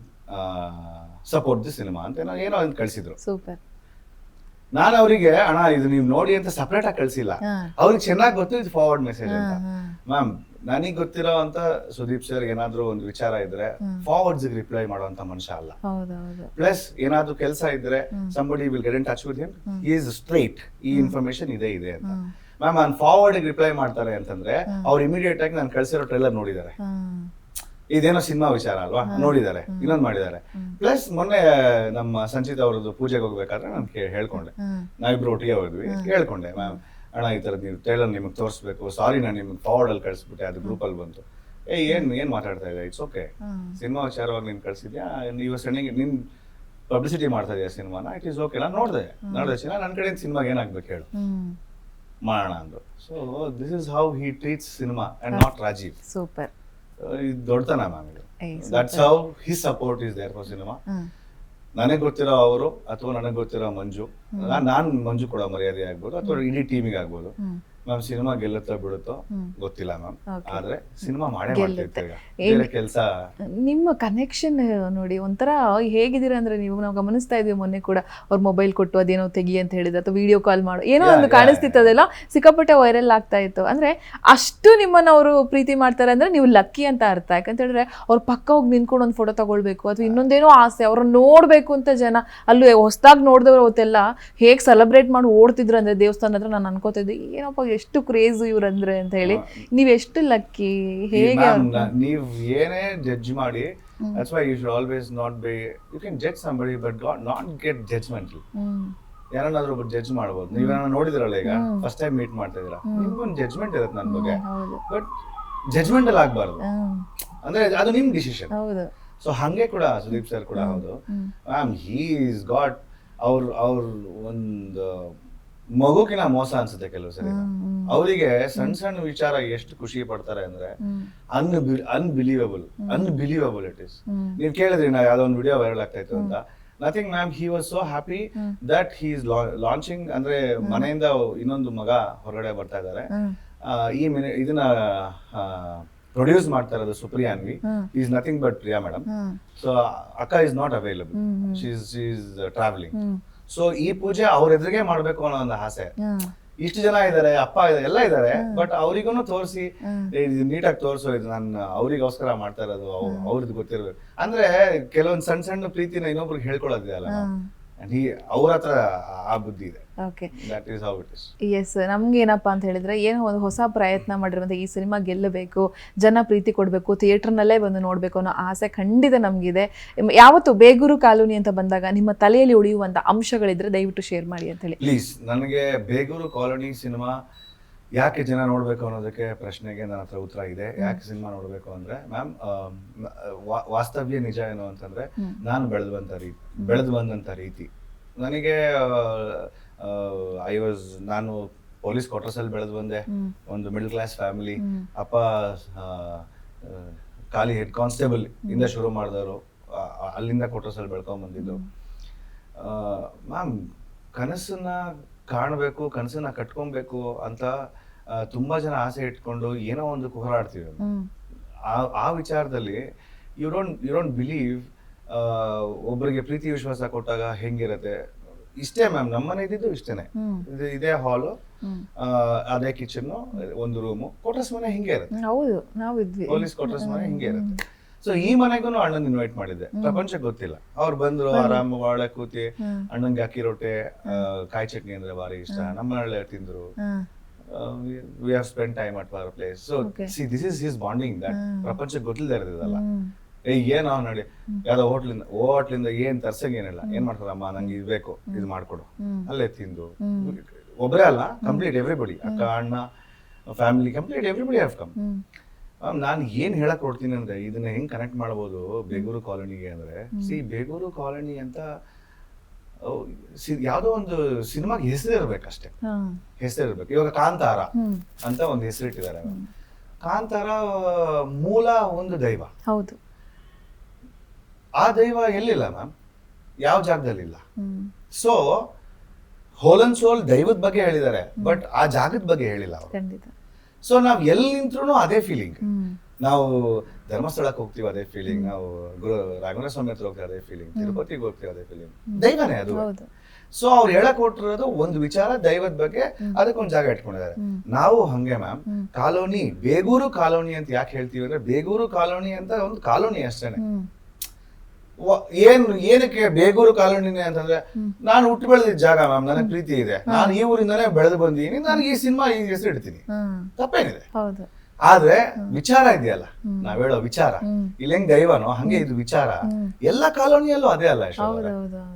support the cinema ಅಂತ ಏನೋ ಏನೋ ಅಂತ ಕಳಿಸಿದ್ರು. ಸೂಪರ್. ನಾನು ಅವರಿಗೆ ಅಣ್ಣ ಇದು ನೀವು ನೋಡಿ ಅಂತ ಸಪ್ರೇಟ್ ಆಗಿ ಕಳಿಸಿಲ್ಲ. ಅವ್ರಿಗೆ ಚೆನ್ನಾಗಿ ಗೊತ್ತು ಇದು ಫಾರ್ವರ್ಡ್ ಮೆಸೇಜ್ ಅಂತ. ಮ್ಯಾಮ್ ನನಗೆ ಗೊತ್ತಿರೋ ಅಂತ ಸುದೀಪ್ ಸರ್ ಏನಾದ್ರು ಒಂದು ವಿಚಾರ ಇದ್ರೆ. ಫಾರ್ವರ್ಡ್ಸ್ ರಿಪ್ಲೈ ಮಾಡುವಂತ ಮನುಷ್ಯ ಅಲ್ಲ. ಪ್ಲಸ್ ಏನಾದ್ರು ಕೆಲಸ ಇದ್ರೆ somebody will get in touch with him. Is straight ಈ ಇನ್ಫಾರ್ಮೇಶನ್ ಇದೆ ಇದೆ ಅಂತ. ಮ್ಯಾಮ್ ನಾನು ಫಾರ್ವರ್ಡ್ ರಿಪ್ಲೈ ಮಾಡ್ತಾರೆ ಅಂತಂದ್ರೆ ಅವ್ರು ಇಮಿಡಿಯೇಟ್ ಆಗಿ ನಾನು ಕಳ್ಸಿರೋ ಟ್ರೈಲರ್ ನೋಡಿದ್ದಾರೆ. ಇದೇನೋ ಸಿನಿಮಾ ವಿಚಾರ ಅಲ್ವಾ? ನೋಡಿದ್ದಾರೆ ಇನ್ನೊಂದು ಮಾಡಿದ್ದಾರೆ. ಪ್ಲಸ್ ಮೊನ್ನೆ ನಮ್ಮ ಸಂಚಿತ್ ಅವರದ್ದು ಪೂಜೆಗೆ ಹೋಗ್ಬೇಕಾದ್ರೆ ನಾನು ಹೇಳ್ಕೊಂಡೆ. ನಾವಿಬ್ರು ಒಟ್ಟಿಗೆ ಹೋದ್ವಿ. ಹೇಳ್ಕೊಂಡೆ ಮ್ಯಾಮ್ ಅಣ್ಣ ಈ ಥರದ್ದು ನೀವು ಟ್ರೈಲರ್ ನಿಮಗೆ ತೋರಿಸ್ಬೇಕು. ಸಾರಿ ನಾನು ನಿಮ್ಗೆ ಫಾರ್ವರ್ಡ್ ಅಲ್ಲಿ ಕಳಿಸ್ಬಿಟ್ಟೆ ಅದು ಗ್ರೂಪಲ್ಲಿ ಬಂತು. ಏ ಏನ್ ಏನ್ ಮಾತಾಡ್ತಾ ಇದೆ ಇಟ್ಸ್ ಓಕೆ ಸಿನಿಮಾ ವಿಚಾರವಾಗಿ ನೀನು ಕಳಿಸಿದ್ಯಾ? ನೀವು ಸೆಂಡಿಂಗ್ ನಿನ್ ಪಬ್ಲಿಸಿಟಿ ಮಾಡ್ತಾ ಇದೆಯಾ ಸಿನಿಮಾನ? ಇಟ್ ಈಸ್ ಓಕೆ ನಾನು ನೋಡಿದೆ. ನೋಡಿದೆ. ಸಿನಿಮಾ ನನ್ನ ಕಡೆ ಸಿನಿಮಾಗೆ ಏನಾಗ್ಬೇಕು ಹೇಳು. ಮಾಡೋಣ ಅಂದ್ರು. So this is how he treats cinema and not Rajeev super ಇದು ದೊಡ್ಡತನ ಮ್ಯಾಮ್ ಇದು that's how his support is there for cinema ನನಗೆ ಗೊತ್ತಿರೋ ಅವರು ಅಥವಾ ನನಗೆ ಗೊತ್ತಿರೋ ಮಂಜು ನಾನು ಮಂಜು ಕೊಡೋ ಮರ್ಯಾದೆ ಆಗ್ಬೋದು ಅಥವಾ ಇಡೀ ಟೀಮಿಗೆ ಆಗ್ಬೋದು. ಮ್ಯಾಮ್ ಸಿನಿಮಾ ಗೆಲ್ಲುತ್ತಾ ಬಿಡುತ್ತೋ ಗೊತ್ತಿಲ್ಲ ಮ್ಯಾಮ್. ಆದ್ರೆ ಸಿನಿಮಾ ಮಾಡೇ. ಮಾಡ್ತಿರ್ತೀವಿ ಕೆಲಸ ನಿಮ್ಮ ಕನೆಕ್ಷನ್ ನೋಡಿ ಒಂಥರ ಹೇಗಿದ್ದೀರಾ ಅಂದ್ರೆ ನೀವು ನಾವು ಗಮನಿಸ್ತಾ ಇದೀವಿ ಮೊನ್ನೆ ಕೂಡ ಅವ್ರ ಮೊಬೈಲ್ ಕೊಟ್ಟು ಅದೇನೋ ತೆಗಿ ಅಂತ ಹೇಳಿದ್ರೆ ಅಥವಾ ವಿಡಿಯೋ ಕಾಲ್ ಮಾಡು ಏನೋ ಒಂದು ಕಾಣಿಸ್ತಿತ್ತು ಅದೆಲ್ಲ ಸಿಕ್ಕಾಪಟ್ಟೆ ವೈರಲ್ ಆಗ್ತಾ ಇತ್ತು. ಅಂದ್ರೆ ಅಷ್ಟು ನಿಮ್ಮನ್ನ ಅವರು ಪ್ರೀತಿ ಮಾಡ್ತಾರೆ ಅಂದ್ರೆ ನೀವು ಲಕ್ಕಿ ಅಂತ ಅರ್ಥ. ಯಾಕಂತ ಹೇಳಿದ್ರೆ ಅವ್ರ ಪಕ್ಕ ಹೋಗಿ ನಿಂತ್ಕೊಂಡು ಒಂದು ಫೋಟೋ ತಗೊಳ್ಬೇಕು ಅಥವಾ ಇನ್ನೊಂದೇನೋ ಆಸೆ ಅವ್ರನ್ನ ನೋಡ್ಬೇಕು ಅಂತ ಜನ ಅಲ್ಲೂ ಹೊಸದಾಗಿ ನೋಡಿದವ್ರು ಅವತ್ತೆಲ್ಲ ಹೇಗೆ ಸೆಲೆಬ್ರೇಟ್ ಮಾಡಿ ಓಡ್ತಿದ್ರು ಅಂದ್ರೆ ದೇವಸ್ಥಾನ ಹತ್ರ ನಾನು ಅನ್ಕೋತಿದ್ದೆ ಏನಪ್ಪ ಎಷ್ಟು ಕ್ರೇಜ್ ಇವ್ರಂದ್ರೆ ಅಂತ ಹೇಳಿ ನೀವ್ ಎಷ್ಟು ಲಕ್ಕಿ ಹೇಗೆ ನೀವ್ ಏನೇ ಜಡ್ಜ್ ಮಾಡಿ that's why you should always not be you can judge somebody but not get judgemental ಯಾರನ್ನಾದ್ರೂ ಒಬ್ರು ಜಡ್ಜ್ ಮಾಡ್ಬೋದು. ನೀವ್ ನೋಡಿದಿರಲ್ಲ ಈಗ ಫಸ್ಟ್ ಟೈಮ್ ಮೀಟ್ ಮಾಡ್ತಾ ಇದೀರಾ ನಿಮ್ಗೊಂದು ಜಡ್ಜ್ಮೆಂಟ್ ಇರುತ್ತೆ ನನ್ನ ಬಗ್ಗೆ. ಬಟ್ ಜಡ್ಜ್ಮೆಂಟ್ ಅಲ್ಲಿ ಆಗ್ಬಾರ್ದು. ಅಂದ್ರೆ ಅದು ನಿಮ್ ಡಿಸಿಷನ್ ಸೊ ಹಂಗೆ ಕೂಡ ಸುದೀಪ್ ಸರ್ ಕೂಡ ಹೌದು. ಮ್ಯಾಮ್ ಹೀ ಇಸ್ ಗಾಟ್ ಅವ್ರ ಅವ್ರ ಒಂದು ಮಗುಕಿನ ಮೋಸ ಅನ್ಸುತ್ತೆ ಕೆಲವು ಸರಿ. ಅವರಿಗೆ ಸಣ್ಣ ಸಣ್ಣ ವಿಚಾರ ಎಷ್ಟು ಖುಷಿ ಪಡ್ತಾರೆ ಅಂದ್ರೆ un unbe unbelievable unbelievable it is ನೀವು ಕೇಳಿದ್ರಿ ನಾ ಯಾವ್ದೋ ಒಂದು ವಿಡಿಯೋ ವೈರಲ್ ಆಗ್ತಾ ಇತ್ತು ಅಂತ. Nothing ma'am he was so happy that he is launching ಅಂದ್ರೆ ಮನೆಯಿಂದ ಇನ್ನೊಂದು ಮಗ ಹೊರಗಡೆ ಬರ್ತಾ ಇದ್ದಾರೆ. ಈ ಮಿನಿ ಇದನ್ನ ಪ್ರೊಡ್ಯೂಸ್ ಮಾಡ್ತಾ ಇರೋದು Supriyanvi Anvi. Is nothing but Priya madam. So ಅಕ್ಕ is not available she is travelling. So ಈ ಪೂಜೆ ಅವ್ರ ಎದುರಿಗೆ ಮಾಡ್ಬೇಕು ಅನ್ನೋ ಒಂದು ಆಸೆ. ಇಷ್ಟು ಜನ ಇದಾರೆ ಅಪ್ಪ ಇದಾರೆ ಎಲ್ಲ ಇದಾರೆ ಬಟ್ ಅವ್ರಿಗೂ ತೋರಿಸಿ ನೀಟಾಗಿ ತೋರಿಸೋ ಇದು ನಾನು ಅವ್ರಿಗೋಸ್ಕರ ಮಾಡ್ತಾ ಇರೋದು ಅವ್- ಅವ್ರದ್ದು ಗೊತ್ತಿರ್ಬೇಕು. ಅಂದ್ರೆ ಕೆಲವೊಂದು ಸಣ್ಣ ಸಣ್ಣ ಪ್ರೀತಿನ ಇನ್ನೊಬ್ರಿಗೆ ಹೇಳ್ಕೊಳೋದಿದೆ ಅಲ್ಲ ಅವ್ರ ಹತ್ರ ಆ ಬುದ್ಧಿ ಇದೆ. Okay that is how it is yes ನಮ್ಗೆ ಏನಪ್ಪಾ ಅಂತ ಹೇಳಿದ್ರೆ ಏನೋ ಒಂದು ಹೊಸ ಪ್ರಯತ್ನ ಮಾಡಿರುವಂಥ ಈ ಸಿನಿಮಾ ಗೆಲ್ಲಬೇಕು ಜನ ಪ್ರೀತಿ ಕೊಡಬೇಕು ಥಿಯೇಟರ್ನಲ್ಲೇ ಬಂದು ನೋಡಬೇಕು ಅನ್ನೋ ಆಸೆ ಖಂಡಿತ ನಮಗಿದೆ. ಯಾವತ್ತು ಬೇಗೂರು ಕಾಲೋನಿ ಅಂತ ಬಂದಾಗ ನಿಮ್ಮ ತಲೆಯಲ್ಲಿ ಉಳಿಯುವಂಥ ಅಂಶಗಳಿದ್ರೆ ದಯವಿಟ್ಟು ಶೇರ್ ಮಾಡಿ ಅಂತ ಹೇಳಿ. ಪ್ಲೀಸ್ ನನಗೆ ಬೇಗೂರು ಕಾಲೋನಿ ಸಿನಿಮಾ ಯಾಕೆ ಜನ ನೋಡಬೇಕು ಅನ್ನೋದಕ್ಕೆ ಪ್ರಶ್ನೆಗೆ ನನ್ನ ಹತ್ರ ಉತ್ತರ ಇದೆ. ಯಾಕೆ ಸಿನಿಮಾ ನೋಡಬೇಕು ಅಂದ್ರೆ ಮ್ಯಾಮ್ ವಾಸ್ತವ್ಯ ನಿಜ ಏನು ಅಂತಂದ್ರೆ ನಾನು ಬೆಳೆದು ಬಂದ ರೀತಿ ಬೆಳೆದು ಬಂದಂತ ರೀತಿ. ನನಗೆ ಐ ವಾಸ್ ನಾನು ಪೊಲೀಸ್ ಕ್ವಾರ್ಟರ್ಸ್ ಅಲ್ಲಿ ಬೆಳೆದು ಬಂದೆ. ಒಂದು ಮಿಡಲ್ ಕ್ಲಾಸ್ ಫ್ಯಾಮಿಲಿ ಅಪ್ಪ ಖಾಲಿ ಹೆಡ್ ಕಾನ್ಸ್ಟೇಬಲ್ ಇಂದ ಶುರು ಮಾಡಿದವರು ಅಲ್ಲಿಂದ ಕ್ವಾರ್ಟರ್ಸ್ ಅಲ್ಲಿ ಬೆಳ್ಕೊಂಡ್ ಬಂದಿದ್ದು. ಮ್ಯಾಮ್ ಕನಸನ್ನ ಕಾಣಬೇಕು ಕನಸನ್ನ ಕಟ್ಕೊಬೇಕು ಅಂತ ತುಂಬಾ ಜನ ಆಸೆ ಇಟ್ಕೊಂಡು ಏನೋ ಒಂದು ಹೋರಾಡ್ತೀವಿ ಹ್ಮ್. ಆ ಆ ವಿಚಾರದಲ್ಲಿ you don't you don't believe ಒಬ್ಬರಿಗೆ ಪ್ರೀತಿ ವಿಶ್ವಾಸ ಕೊಟ್ಟಾಗ ಹೆಂಗಿರತ್ತೆ? ಇಷ್ಟೇ ಮ್ಯಾಮ್ ನಮ್ಮನೆ ಇದ್ದಿದ್ದು ಇಷ್ಟೇನೆ. ಇದು ಇದೇ ಹಾಲು ಅದೇ ಕಿಚನ್ ಒಂದು ರೂಮು ಕ್ವಾರ್ಟರ್ಸ್ ಮನೆ ಹಿಂಗೆ ಇರುತ್ತೆ. ಹೌದು ನಾವು ಇದ್ವಿ. ಪೊಲೀಸ್ ಕ್ವಾರ್ಟರ್ಸ್ ಮನೆ ಹಿಂಗೆ ಇರುತ್ತೆ. ಸೊ ಈ ಮನೆಗೂ ಅಣ್ಣನ್ ಇನ್ವೈಟ್ ಮಾಡಿದ್ದೆ. ಪ್ರಪಂಚ ಗೊತ್ತಿಲ್ಲ. ಅವ್ರು ಬಂದ್ರು ಆರಾಮ ಒಳ್ಳೆ ಕೂತಿ. ಅಣ್ಣಂಗೆ ಅಕ್ಕಿ ರೊಟ್ಟೆ ಕಾಯಿ ಚಟ್ನಿ ಅಂದ್ರೆ ಬಾರಿ ಇಷ್ಟ. ನಮ್ಮ ಮನೆಯಲ್ಲೇ ತಿಂದ್ರು. We have spend time at our place so. See this is his bonding that ಪ್ರಪಂಚ ಗೊತ್ತಿಲ್ಲದೆ ಇರೋದಿಲ್ಲ ಹ್ಮ್. ಏ ಏನೋ ನೋಡಿ ಯಾವ್ದೋ ಹೋಟ್ಲಿಂದ ಹೋಟ್ಲಿಂದ ಏನ್ ತರ್ಸಂಗ್ ಏನಿಲ್ಲ. ಏನ್ ಮಾಡ್ತಾರಮ್ಮ ನಂಗೆ ಇದು ಬೇಕು. ಇದು ಮಾಡ್ಕೊಡು. ಅಲ್ಲೇ ತಿಂದು. ಒಬ್ಬರೇ ಅಲ್ಲ ಕಂಪ್ಲೀಟ್ ಎವ್ರಿಬಡಿ ಅಕ್ಕ ಅಣ್ಣ family complete everybody have come. ನಾನು ಏನ್ ಹೇಳಕ್ ಕೊಡ್ತೀನಿ ಅಂದ್ರೆ ಇದನ್ನ ಹೆಂಗ್ ಕನೆಕ್ಟ್ ಮಾಡ್ಬೋದು ಬೇಗೂರು ಕಾಲೋನಿಗೆ ಅಂದ್ರೆ? ಸಿ ಬೇಗೂರು ಕಾಲೋನಿ ಅಂತ ಯಾವ್ದೋ ಒಂದು ಸಿನಿಮಾಗೆ ಹೆಸರು ಇರ್ಬೇಕಷ್ಟೇ. ಹೆಸರು ಇರ್ಬೇಕು ಇವಾಗ ಕಾಂತಾರ ಅಂತ ಒಂದು ಹೆಸರಿಟ್ಟಿದ್ದಾರೆ. ಕಾಂತಾರ ಮೂಲ ಒಂದು ದೈವ. ಹೌದು. ಆ ದೈವ ಎಲ್ಲಿಲ್ಲ ಮ್ಯಾಮ್? ಯಾವ ಜಾಗದಲ್ಲಿಲ್ಲ ಇಲ್ಲ. ಸೊ ಹೋಲನ್ ಸೋಲ್ ದೈವದ ಬಗ್ಗೆ ಹೇಳಿದ್ದಾರೆ ಬಟ್ ಆ ಜಾಗದ ಬಗ್ಗೆ ಹೇಳಿಲ್ಲ ಅವರು. ಸೊ ನಾವ್ ಎಲ್ಲಿ ನಿಂತ್ರು ಅದೇ ಫೀಲಿಂಗ್ ನಾವು ಧರ್ಮಸ್ಥಳಕ್ಕೆ ಹೋಗ್ತೀವಿ ಅದೇ ಫೀಲಿಂಗ್ ನಾವು ಗುರು ರಾಘವೇಂದ್ರ ಸ್ವಾಮಿ ಹತ್ರ ಹೋಗ್ತೀವಿ ಅದೇ ಫೀಲಿಂಗ್ ತಿರುಪತಿಗೆ ಹೋಗ್ತೀವಿ ಅದೇ ಫೀಲಿಂಗ್ ದೈವನೇ ಅದು. ಸೊ ಅವ್ರು ಹೇಳಕ್ ಕೊಟ್ಟಿರೋದು ಒಂದು ವಿಚಾರ ದೈವದ ಬಗ್ಗೆ ಅದಕ್ಕೊಂದು ಜಾಗ ಇಟ್ಕೊಂಡಿದ್ದಾರೆ. ನಾವು ಹಂಗೆ ಮ್ಯಾಮ್ ಕಾಲೋನಿ ಬೇಗೂರು ಕಾಲೋನಿ ಅಂತ ಯಾಕೆ ಹೇಳ್ತೀವಿ ಅಂದ್ರೆ ಬೇಗೂರು ಕಾಲೋನಿ ಅಂತ ಒಂದು ಕಾಲೋನಿ ಅಷ್ಟೇನೆ. ಏನ್ ಏನಕ್ಕೆ ಬೇಗೂರು ಕಾಲೋನಿನೇ ಅಂತಂದ್ರೆ ನಾನು ಹುಟ್ಟು ಬೆಳೆದ ಜಾಗ ಮ್ಯಾಮ್ ನನಗೆ ಪ್ರೀತಿ ಇದೆ. ನಾನು ಈ ಊರಿಂದಾನೇ ಬೆಳೆದು ಬಂದಿದ್ದೀನಿ ನನಗೆ ಈ ಸಿನಿಮಾ ಈ ಹೆಸರು ಇಡ್ತೀನಿ. ತಪ್ಪೇನಿದೆ. ಹೌದು. ಆದ್ರೆ ವಿಚಾರ ಇದೆಯಲ್ಲ? ನಾವ್ ಹೇಳೋ ವಿಚಾರ. ಇಲ್ಲಿ ಹೆಂಗ್ ದೈವನೋ ಹಂಗೆ ಇದು ವಿಚಾರ. ಎಲ್ಲಾ ಕಾಲೋನಿಯಲ್ಲೂ ಅದೇ ಅಲ್ಲ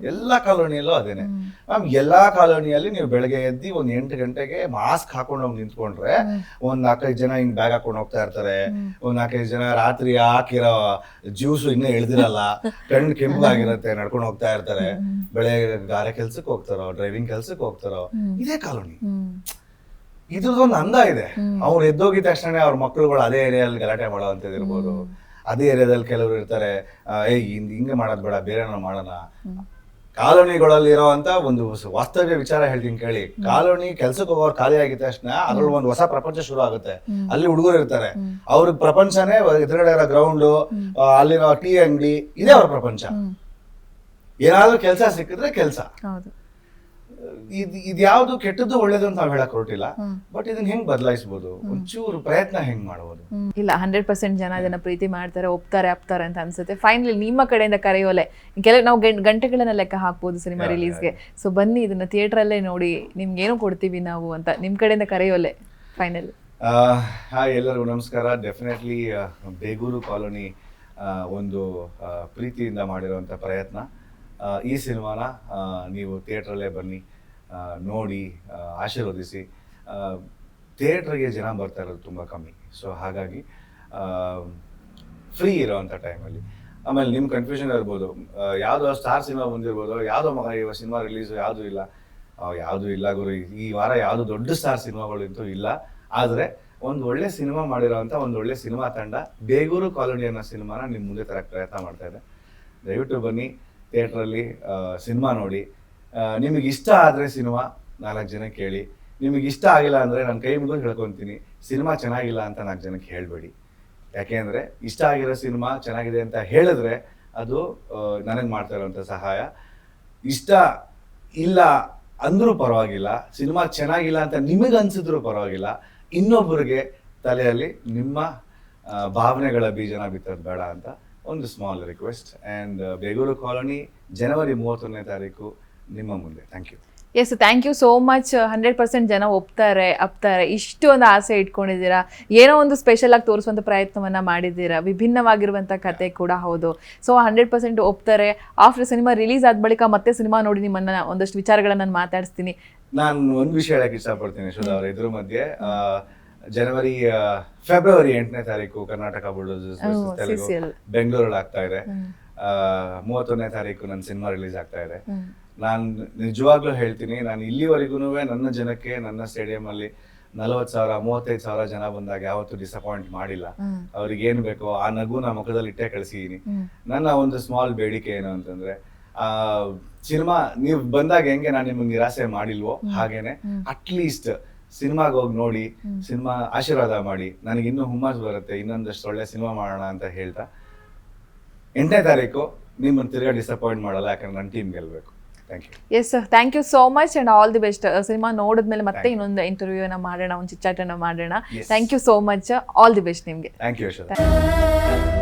ಎಲ್ಲಾ ಕಾಲೋನಿಯಲ್ಲೂ ಅದೇನೆ. ಮ್ಯಾಮ್ ಎಲ್ಲಾ ಕಾಲೋನಿಯಲ್ಲಿ ನೀವು ಬೆಳಗ್ಗೆ ಎದ್ದಿ ಒಂದ್ ಎಂಟು ಗಂಟೆಗೆ ಮಾಸ್ಕ್ ಹಾಕೊಂಡು ಹೋಗಿ ನಿಂತ್ಕೊಂಡ್ರೆ ಒಂದ್ ನಾಲ್ಕೈದು ಜನ ಹಿಂಗ್ ಬ್ಯಾಗ್ ಹಾಕೊಂಡು ಹೋಗ್ತಾ ಇರ್ತಾರೆ. ಒಂದ್ ನಾಲ್ಕೈದು ಜನ ರಾತ್ರಿ ಹಾಕಿರೋ ಜ್ಯೂಸು ಇನ್ನೂ ಇಳ್ದಿರಲ್ಲ ಕಣ್ಣು ಕೆಂಪಾಗಿರುತ್ತೆ ನಡ್ಕೊಂಡು ಹೋಗ್ತಾ ಇರ್ತಾರೆ. ಬೆಳೆ ಗಾರೆ ಕೆಲ್ಸಕ್ಕೆ ಹೋಗ್ತಾರೋ ಡ್ರೈವಿಂಗ್ ಕೆಲ್ಸಕ್ಕೆ ಹೋಗ್ತಾರೋ ಇದೇ ಕಾಲೋನಿ. ಇದ್ರದ್ದೊಂದು ಅಂದ ಇದೆ. ಅವ್ರು ಎದ್ದೋಗಿದ ತಕ್ಷಣ ಅವ್ರ ಮಕ್ಕಳುಗಳು ಅದೇ ಏರಿಯಾದಲ್ಲಿ ಗಲಾಟೆ ಮಾಡೋ ಅಂತ ಇರ್ಬೋದು ಅದೇ ಏರಿಯಾದಲ್ಲಿ ಕೆಲವರು ಇರ್ತಾರೆ ಏಯ್ ಹಿಂಗ್ ಹಿಂಗೆ ಮಾಡೋದು ಬೇಡ ಬೇರೆ ಮಾಡೋಣ. ಕಾಲೋನಿಗಳಲ್ಲಿ ಇರೋಂತ ಒಂದು ವಾಸ್ತವ್ಯ ವಿಚಾರ ಹೇಳ್ತೀನಿ ಕೇಳಿ. ಕಾಲೋನಿ ಕೆಲ್ಸಕ್ಕೆ ಹೋಗೋರು ಖಾಲಿ ಆಗಿದ ತಕ್ಷಣ ಅದ್ರಲ್ಲಿ ಒಂದು ಹೊಸ ಪ್ರಪಂಚ ಶುರು ಆಗುತ್ತೆ ಅಲ್ಲಿ ಹುಡುಗರು ಇರ್ತಾರೆ. ಅವ್ರ ಪ್ರಪಂಚನೇ ಎದುರುಗಡೆ ಇರೋ ಗ್ರೌಂಡ್ ಅಲ್ಲಿರೋ ಟೀ ಅಂಗಡಿ ಇದೇ ಅವ್ರ ಪ್ರಪಂಚ. ಏನಾದ್ರೂ ಕೆಲಸ ಸಿಕ್ಕಿದ್ರೆ ಕೆಲಸ. ಹೌದು. ಇದು ಇದ್ಯಾವುದು ಕೆಟ್ಟದ್ದು ಒಳ್ಳೇದು ಅಂತ ನಾವು ಹೇಳಕ್ ಹೊರಟಿಲ್ಲ. ಬಟ್ ಇದನ್ನ ಹೆಂಗ್ ಬದಲಾಯಿಸಬಹುದು ಒಂಚೂರು ಪ್ರಯತ್ನ ಹೆಂಗ್ ಮಾಡಬಹುದು ಇಲ್ಲ ಹಂಡ್ರೆಡ್ ಪರ್ಸೆಂಟ್ ಜನ ಅದನ್ನ ಪ್ರೀತಿ ಮಾಡ್ತಾರೆ ಒಪ್ತಾರೆ ಆಪ್ತಾರೆ ಅಂತ ಅನ್ಸುತ್ತೆ. ಫೈನಲಿ ನಿಮ್ಮ ಕಡೆಯಿಂದ ಕರೆಯೋಲೆ ಕೆಲವು ನಾವು ಗಂಟೆಗಳನ್ನ ಲೆಕ್ಕ ಹಾಕ್ಬೋದು ಸಿನಿಮಾ ರಿಲೀಸ್ಗೆ ಸೊ ಬನ್ನಿ ಇದನ್ನ ಥಿಯೇಟರ್ ಅಲ್ಲೇ ನೋಡಿ ನಿಮ್ಗೇನು ಕೊಡ್ತೀವಿ ನಾವು ಅಂತ ನಿಮ್ ಕಡೆಯಿಂದ ಕರೆಯೋಲೆ ಫೈನಲ್ ಹಾಯ್ ಎಲ್ಲರಿಗೂ ನಮಸ್ಕಾರ. ಡೆಫಿನೆಟ್ಲಿ ಬೇಗೂರು ಕಾಲೋನಿ ಒಂದು ಪ್ರೀತಿಯಿಂದ ಮಾಡಿರುವಂಥ ಪ್ರಯತ್ನ. ಈ ಸಿನಿಮಾನ ನೀವು ಥಿಯೇಟ್ರಲ್ಲೇ ಬನ್ನಿ. ನೋಡಿ ಆಶೀರ್ವದಿಸಿ. ಥಿಯೇಟ್ರಿಗೆ ಜನ ಬರ್ತಾ ಇರೋದು ತುಂಬ ಕಮ್ಮಿ. ಸೊ ಹಾಗಾಗಿ ಫ್ರೀ ಇರೋವಂಥ ಟೈಮಲ್ಲಿ ಆಮೇಲೆ ನಿಮ್ಮ ಕನ್ಫ್ಯೂಷನ್ ಇರ್ಬೋದು. ಯಾವುದೋ ಸ್ಟಾರ್ ಸಿನಿಮಾ ಬಂದಿರ್ಬೋದು, ಯಾವುದೋ ಮಗ ಇವಾಗ ಸಿನಿಮಾ ರಿಲೀಸ್ ಯಾವುದೂ ಇಲ್ಲ. ಯಾವುದು ಇಲ್ಲ ಗುರು. ಈ ವಾರ ಯಾವುದು ದೊಡ್ಡ ಸ್ಟಾರ್ ಸಿನಿಮಾಗಳಂತೂ ಇಲ್ಲ. ಆದರೆ, ಒಂದು ಒಳ್ಳೆ ಸಿನಿಮಾ ಮಾಡಿರೋವಂಥ ಒಂದು ಒಳ್ಳೆ ಸಿನಿಮಾ ತಂಡ ಬೇಗೂರು ಕಾಲೋನಿ ಅನ್ನೋ ಸಿನಿಮಾನ ನಿಮ್ಮ ಮುಂದೆ ತರಕ್ಕೆ ಪ್ರಯತ್ನ ಮಾಡ್ತಾ ಇದೆ. ದಯವಿಟ್ಟು ಬನ್ನಿ, ಥಿಯೇಟ್ರಲ್ಲಿ ಸಿನಿಮಾ ನೋಡಿ. ನಿಮಗೆ ಇಷ್ಟ ಆದರೆ ಸಿನಿಮಾ ನಾಲ್ಕು ಜನ ಕೇಳಿ. ನಿಮಗೆ ಇಷ್ಟ ಆಗಿಲ್ಲ ಅಂದರೆ ನಾನು ಕೈ ಮುಗಿದು ಹೇಳ್ಕೊತೀನಿ. ಸಿನಿಮಾ ಚೆನ್ನಾಗಿಲ್ಲ ಅಂತ ನಾಲ್ಕು ಜನಕ್ಕೆ ಹೇಳಬೇಡಿ. ಯಾಕೆಂದರೆ ಇಷ್ಟ ಆಗಿರೋ ಸಿನಿಮಾ ಚೆನ್ನಾಗಿದೆ ಅಂತ ಹೇಳಿದ್ರೆ ಅದು ನನಗೆ ಮಾಡ್ತಾ ಇರೋಂಥ ಸಹಾಯ. ಇಷ್ಟ ಇಲ್ಲ ಅಂದರೂ ಪರವಾಗಿಲ್ಲ. ಸಿನಿಮಾ ಚೆನ್ನಾಗಿಲ್ಲ ಅಂತ ನಿಮಗೆ ಅನ್ಸಿದ್ರೂ ಪರವಾಗಿಲ್ಲ. ಇನ್ನೊಬ್ಬರಿಗೆ ತಲೆಯಲ್ಲಿ ನಿಮ್ಮ ಭಾವನೆಗಳ ಬೀಜನ ಬಿತ್ತೋದು ಬೇಡ ಅಂತ ಒಂದು small request and Begur colony, ಜನವರಿ ಮೂವತ್ತೊಂದನೇ ತಾರೀಕು ನಿಮ್ಮ ಮುಂದೆ. Thank you yes thank you so much hundred percent ಜನ ಒಪ್ತಾರೆ ಅಪ್ತಾರೆ. ಇಷ್ಟು ಒಂದು ಆಸೆ ಇಟ್ಕೊಂಡಿದ್ದೀರಾ? ಏನೋ ಒಂದು ಸ್ಪೆಷಲ್ ಆಗಿ ತೋರಿಸುವಂಥ ಪ್ರಯತ್ನವನ್ನ ಮಾಡಿದ್ದೀರಾ? ವಿಭಿನ್ನವಾಗಿರುವಂಥ ಕತೆ ಕೂಡ ಹೌದು. ಸೊ ಹಂಡ್ರೆಡ್ ಪರ್ಸೆಂಟ್ ಒಪ್ತಾರೆ. ಆಫ್ಟರ್ ಸಿನಿಮಾ ರಿಲೀಸ್ ಆದ ಬಳಿಕ ಮತ್ತೆ ಸಿನಿಮಾ ನೋಡಿ ನಿಮ್ಮನ್ನ ಒಂದಷ್ಟು ವಿಚಾರಗಳನ್ನ ನಾನು ಮಾತಾಡಿಸ್ತೀನಿ. ನಾನು ಒಂದು ವಿಷಯ ಹೇಳಕ್ಕೆ ಇಷ್ಟಪಡ್ತೀನಿ ಯಶೋಧ ಅವರ. ಇದ್ರ ಮಧ್ಯೆ ಜನವರಿ ಫೆಬ್ರವರಿ ಎಂಟನೇ ತಾರೀಕು ಕರ್ನಾಟಕ. ಬೆಂಗಳೂರಲ್ಲಿ ಆಗ್ತಾ ಇದೆ. ಮೂವತ್ತೊಂದನೇ ತಾರೀಕು ನನ್ನ ಸಿನಿಮಾ ರಿಲೀಸ್ ಆಗ್ತಾ ಇದೆ. ನಾನು ನಿಜವಾಗ್ಲೂ ಹೇಳ್ತೀನಿ ನಾನು ಇಲ್ಲಿವರೆಗೂ ನನ್ನ ಜನಕ್ಕೆ ನನ್ನ ಸ್ಟೇಡಿಯಂ ಅಲ್ಲಿ ನಲವತ್ತು ಸಾವಿರ ಮೂವತ್ತೈದು ಸಾವಿರ ಜನ ಬಂದಾಗ ಯಾವತ್ತೂ ಡಿಸಪಾಯಿಂಟ್ ಮಾಡಿಲ್ಲ. ಅವ್ರಿಗೆ ಏನು ಬೇಕೋ ಆ ನಗು ನಾ ಮುಖದಲ್ಲಿ ಇಟ್ಟೇ ಕಳಿಸಿದೀನಿ. ನನ್ನ ಒಂದು ಸ್ಮಾಲ್ ಬೇಡಿಕೆ ಏನು ಅಂತಂದ್ರೆ ಆ ಸಿನಿಮಾ ನೀವು ಬಂದಾಗ ಹೆಂಗೆ ನಾನು ನಿಮ್ಗೆ ನಿರಾಸೆ ಮಾಡಿಲ್ವೋ ಹಾಗೇನೆ ಅಟ್ಲೀಸ್ಟ್ ಸಿನಿಮಾಗೆ ಹೋಗಿ ನೋಡಿ ಸಿನಿಮಾ ಆಶೀರ್ವಾದ ಮಾಡಿ ನನಗೆ ಇನ್ನೂ ಹುಮ್ಮಸ್ ಬರುತ್ತೆ ಇನ್ನೊಂದಷ್ಟು ಒಳ್ಳೆ ಸಿನಿಮಾ ಮಾಡೋಣ ಅಂತ ಹೇಳ್ತಾ ಎಂಟನೇ ತಾರೀಕು ನಿಮ್ಮನ್ನು ತಿರ್ಗಾ ಡಿಸಪಾಯಿಂಟ್ ಮಾಡಲ್ಲ ಯಾಕಂದ್ರೆ ನನ್ನ ಟೀಮ್ ಗೆಲ್ಬೇಕು. Yes thank you so much and all the best cinema ನೋಡಿದ್ಮೇಲೆ ಮತ್ತೆ ಇನ್ನೊಂದು ಇಂಟರ್ವ್ಯೂನ ಮಾಡೋಣ ಒಂದು ಚಿಚ್ಚಾಟನ ಮಾಡೋಣ. Thank you so much all the best ನಿಮಗೆ. Thank you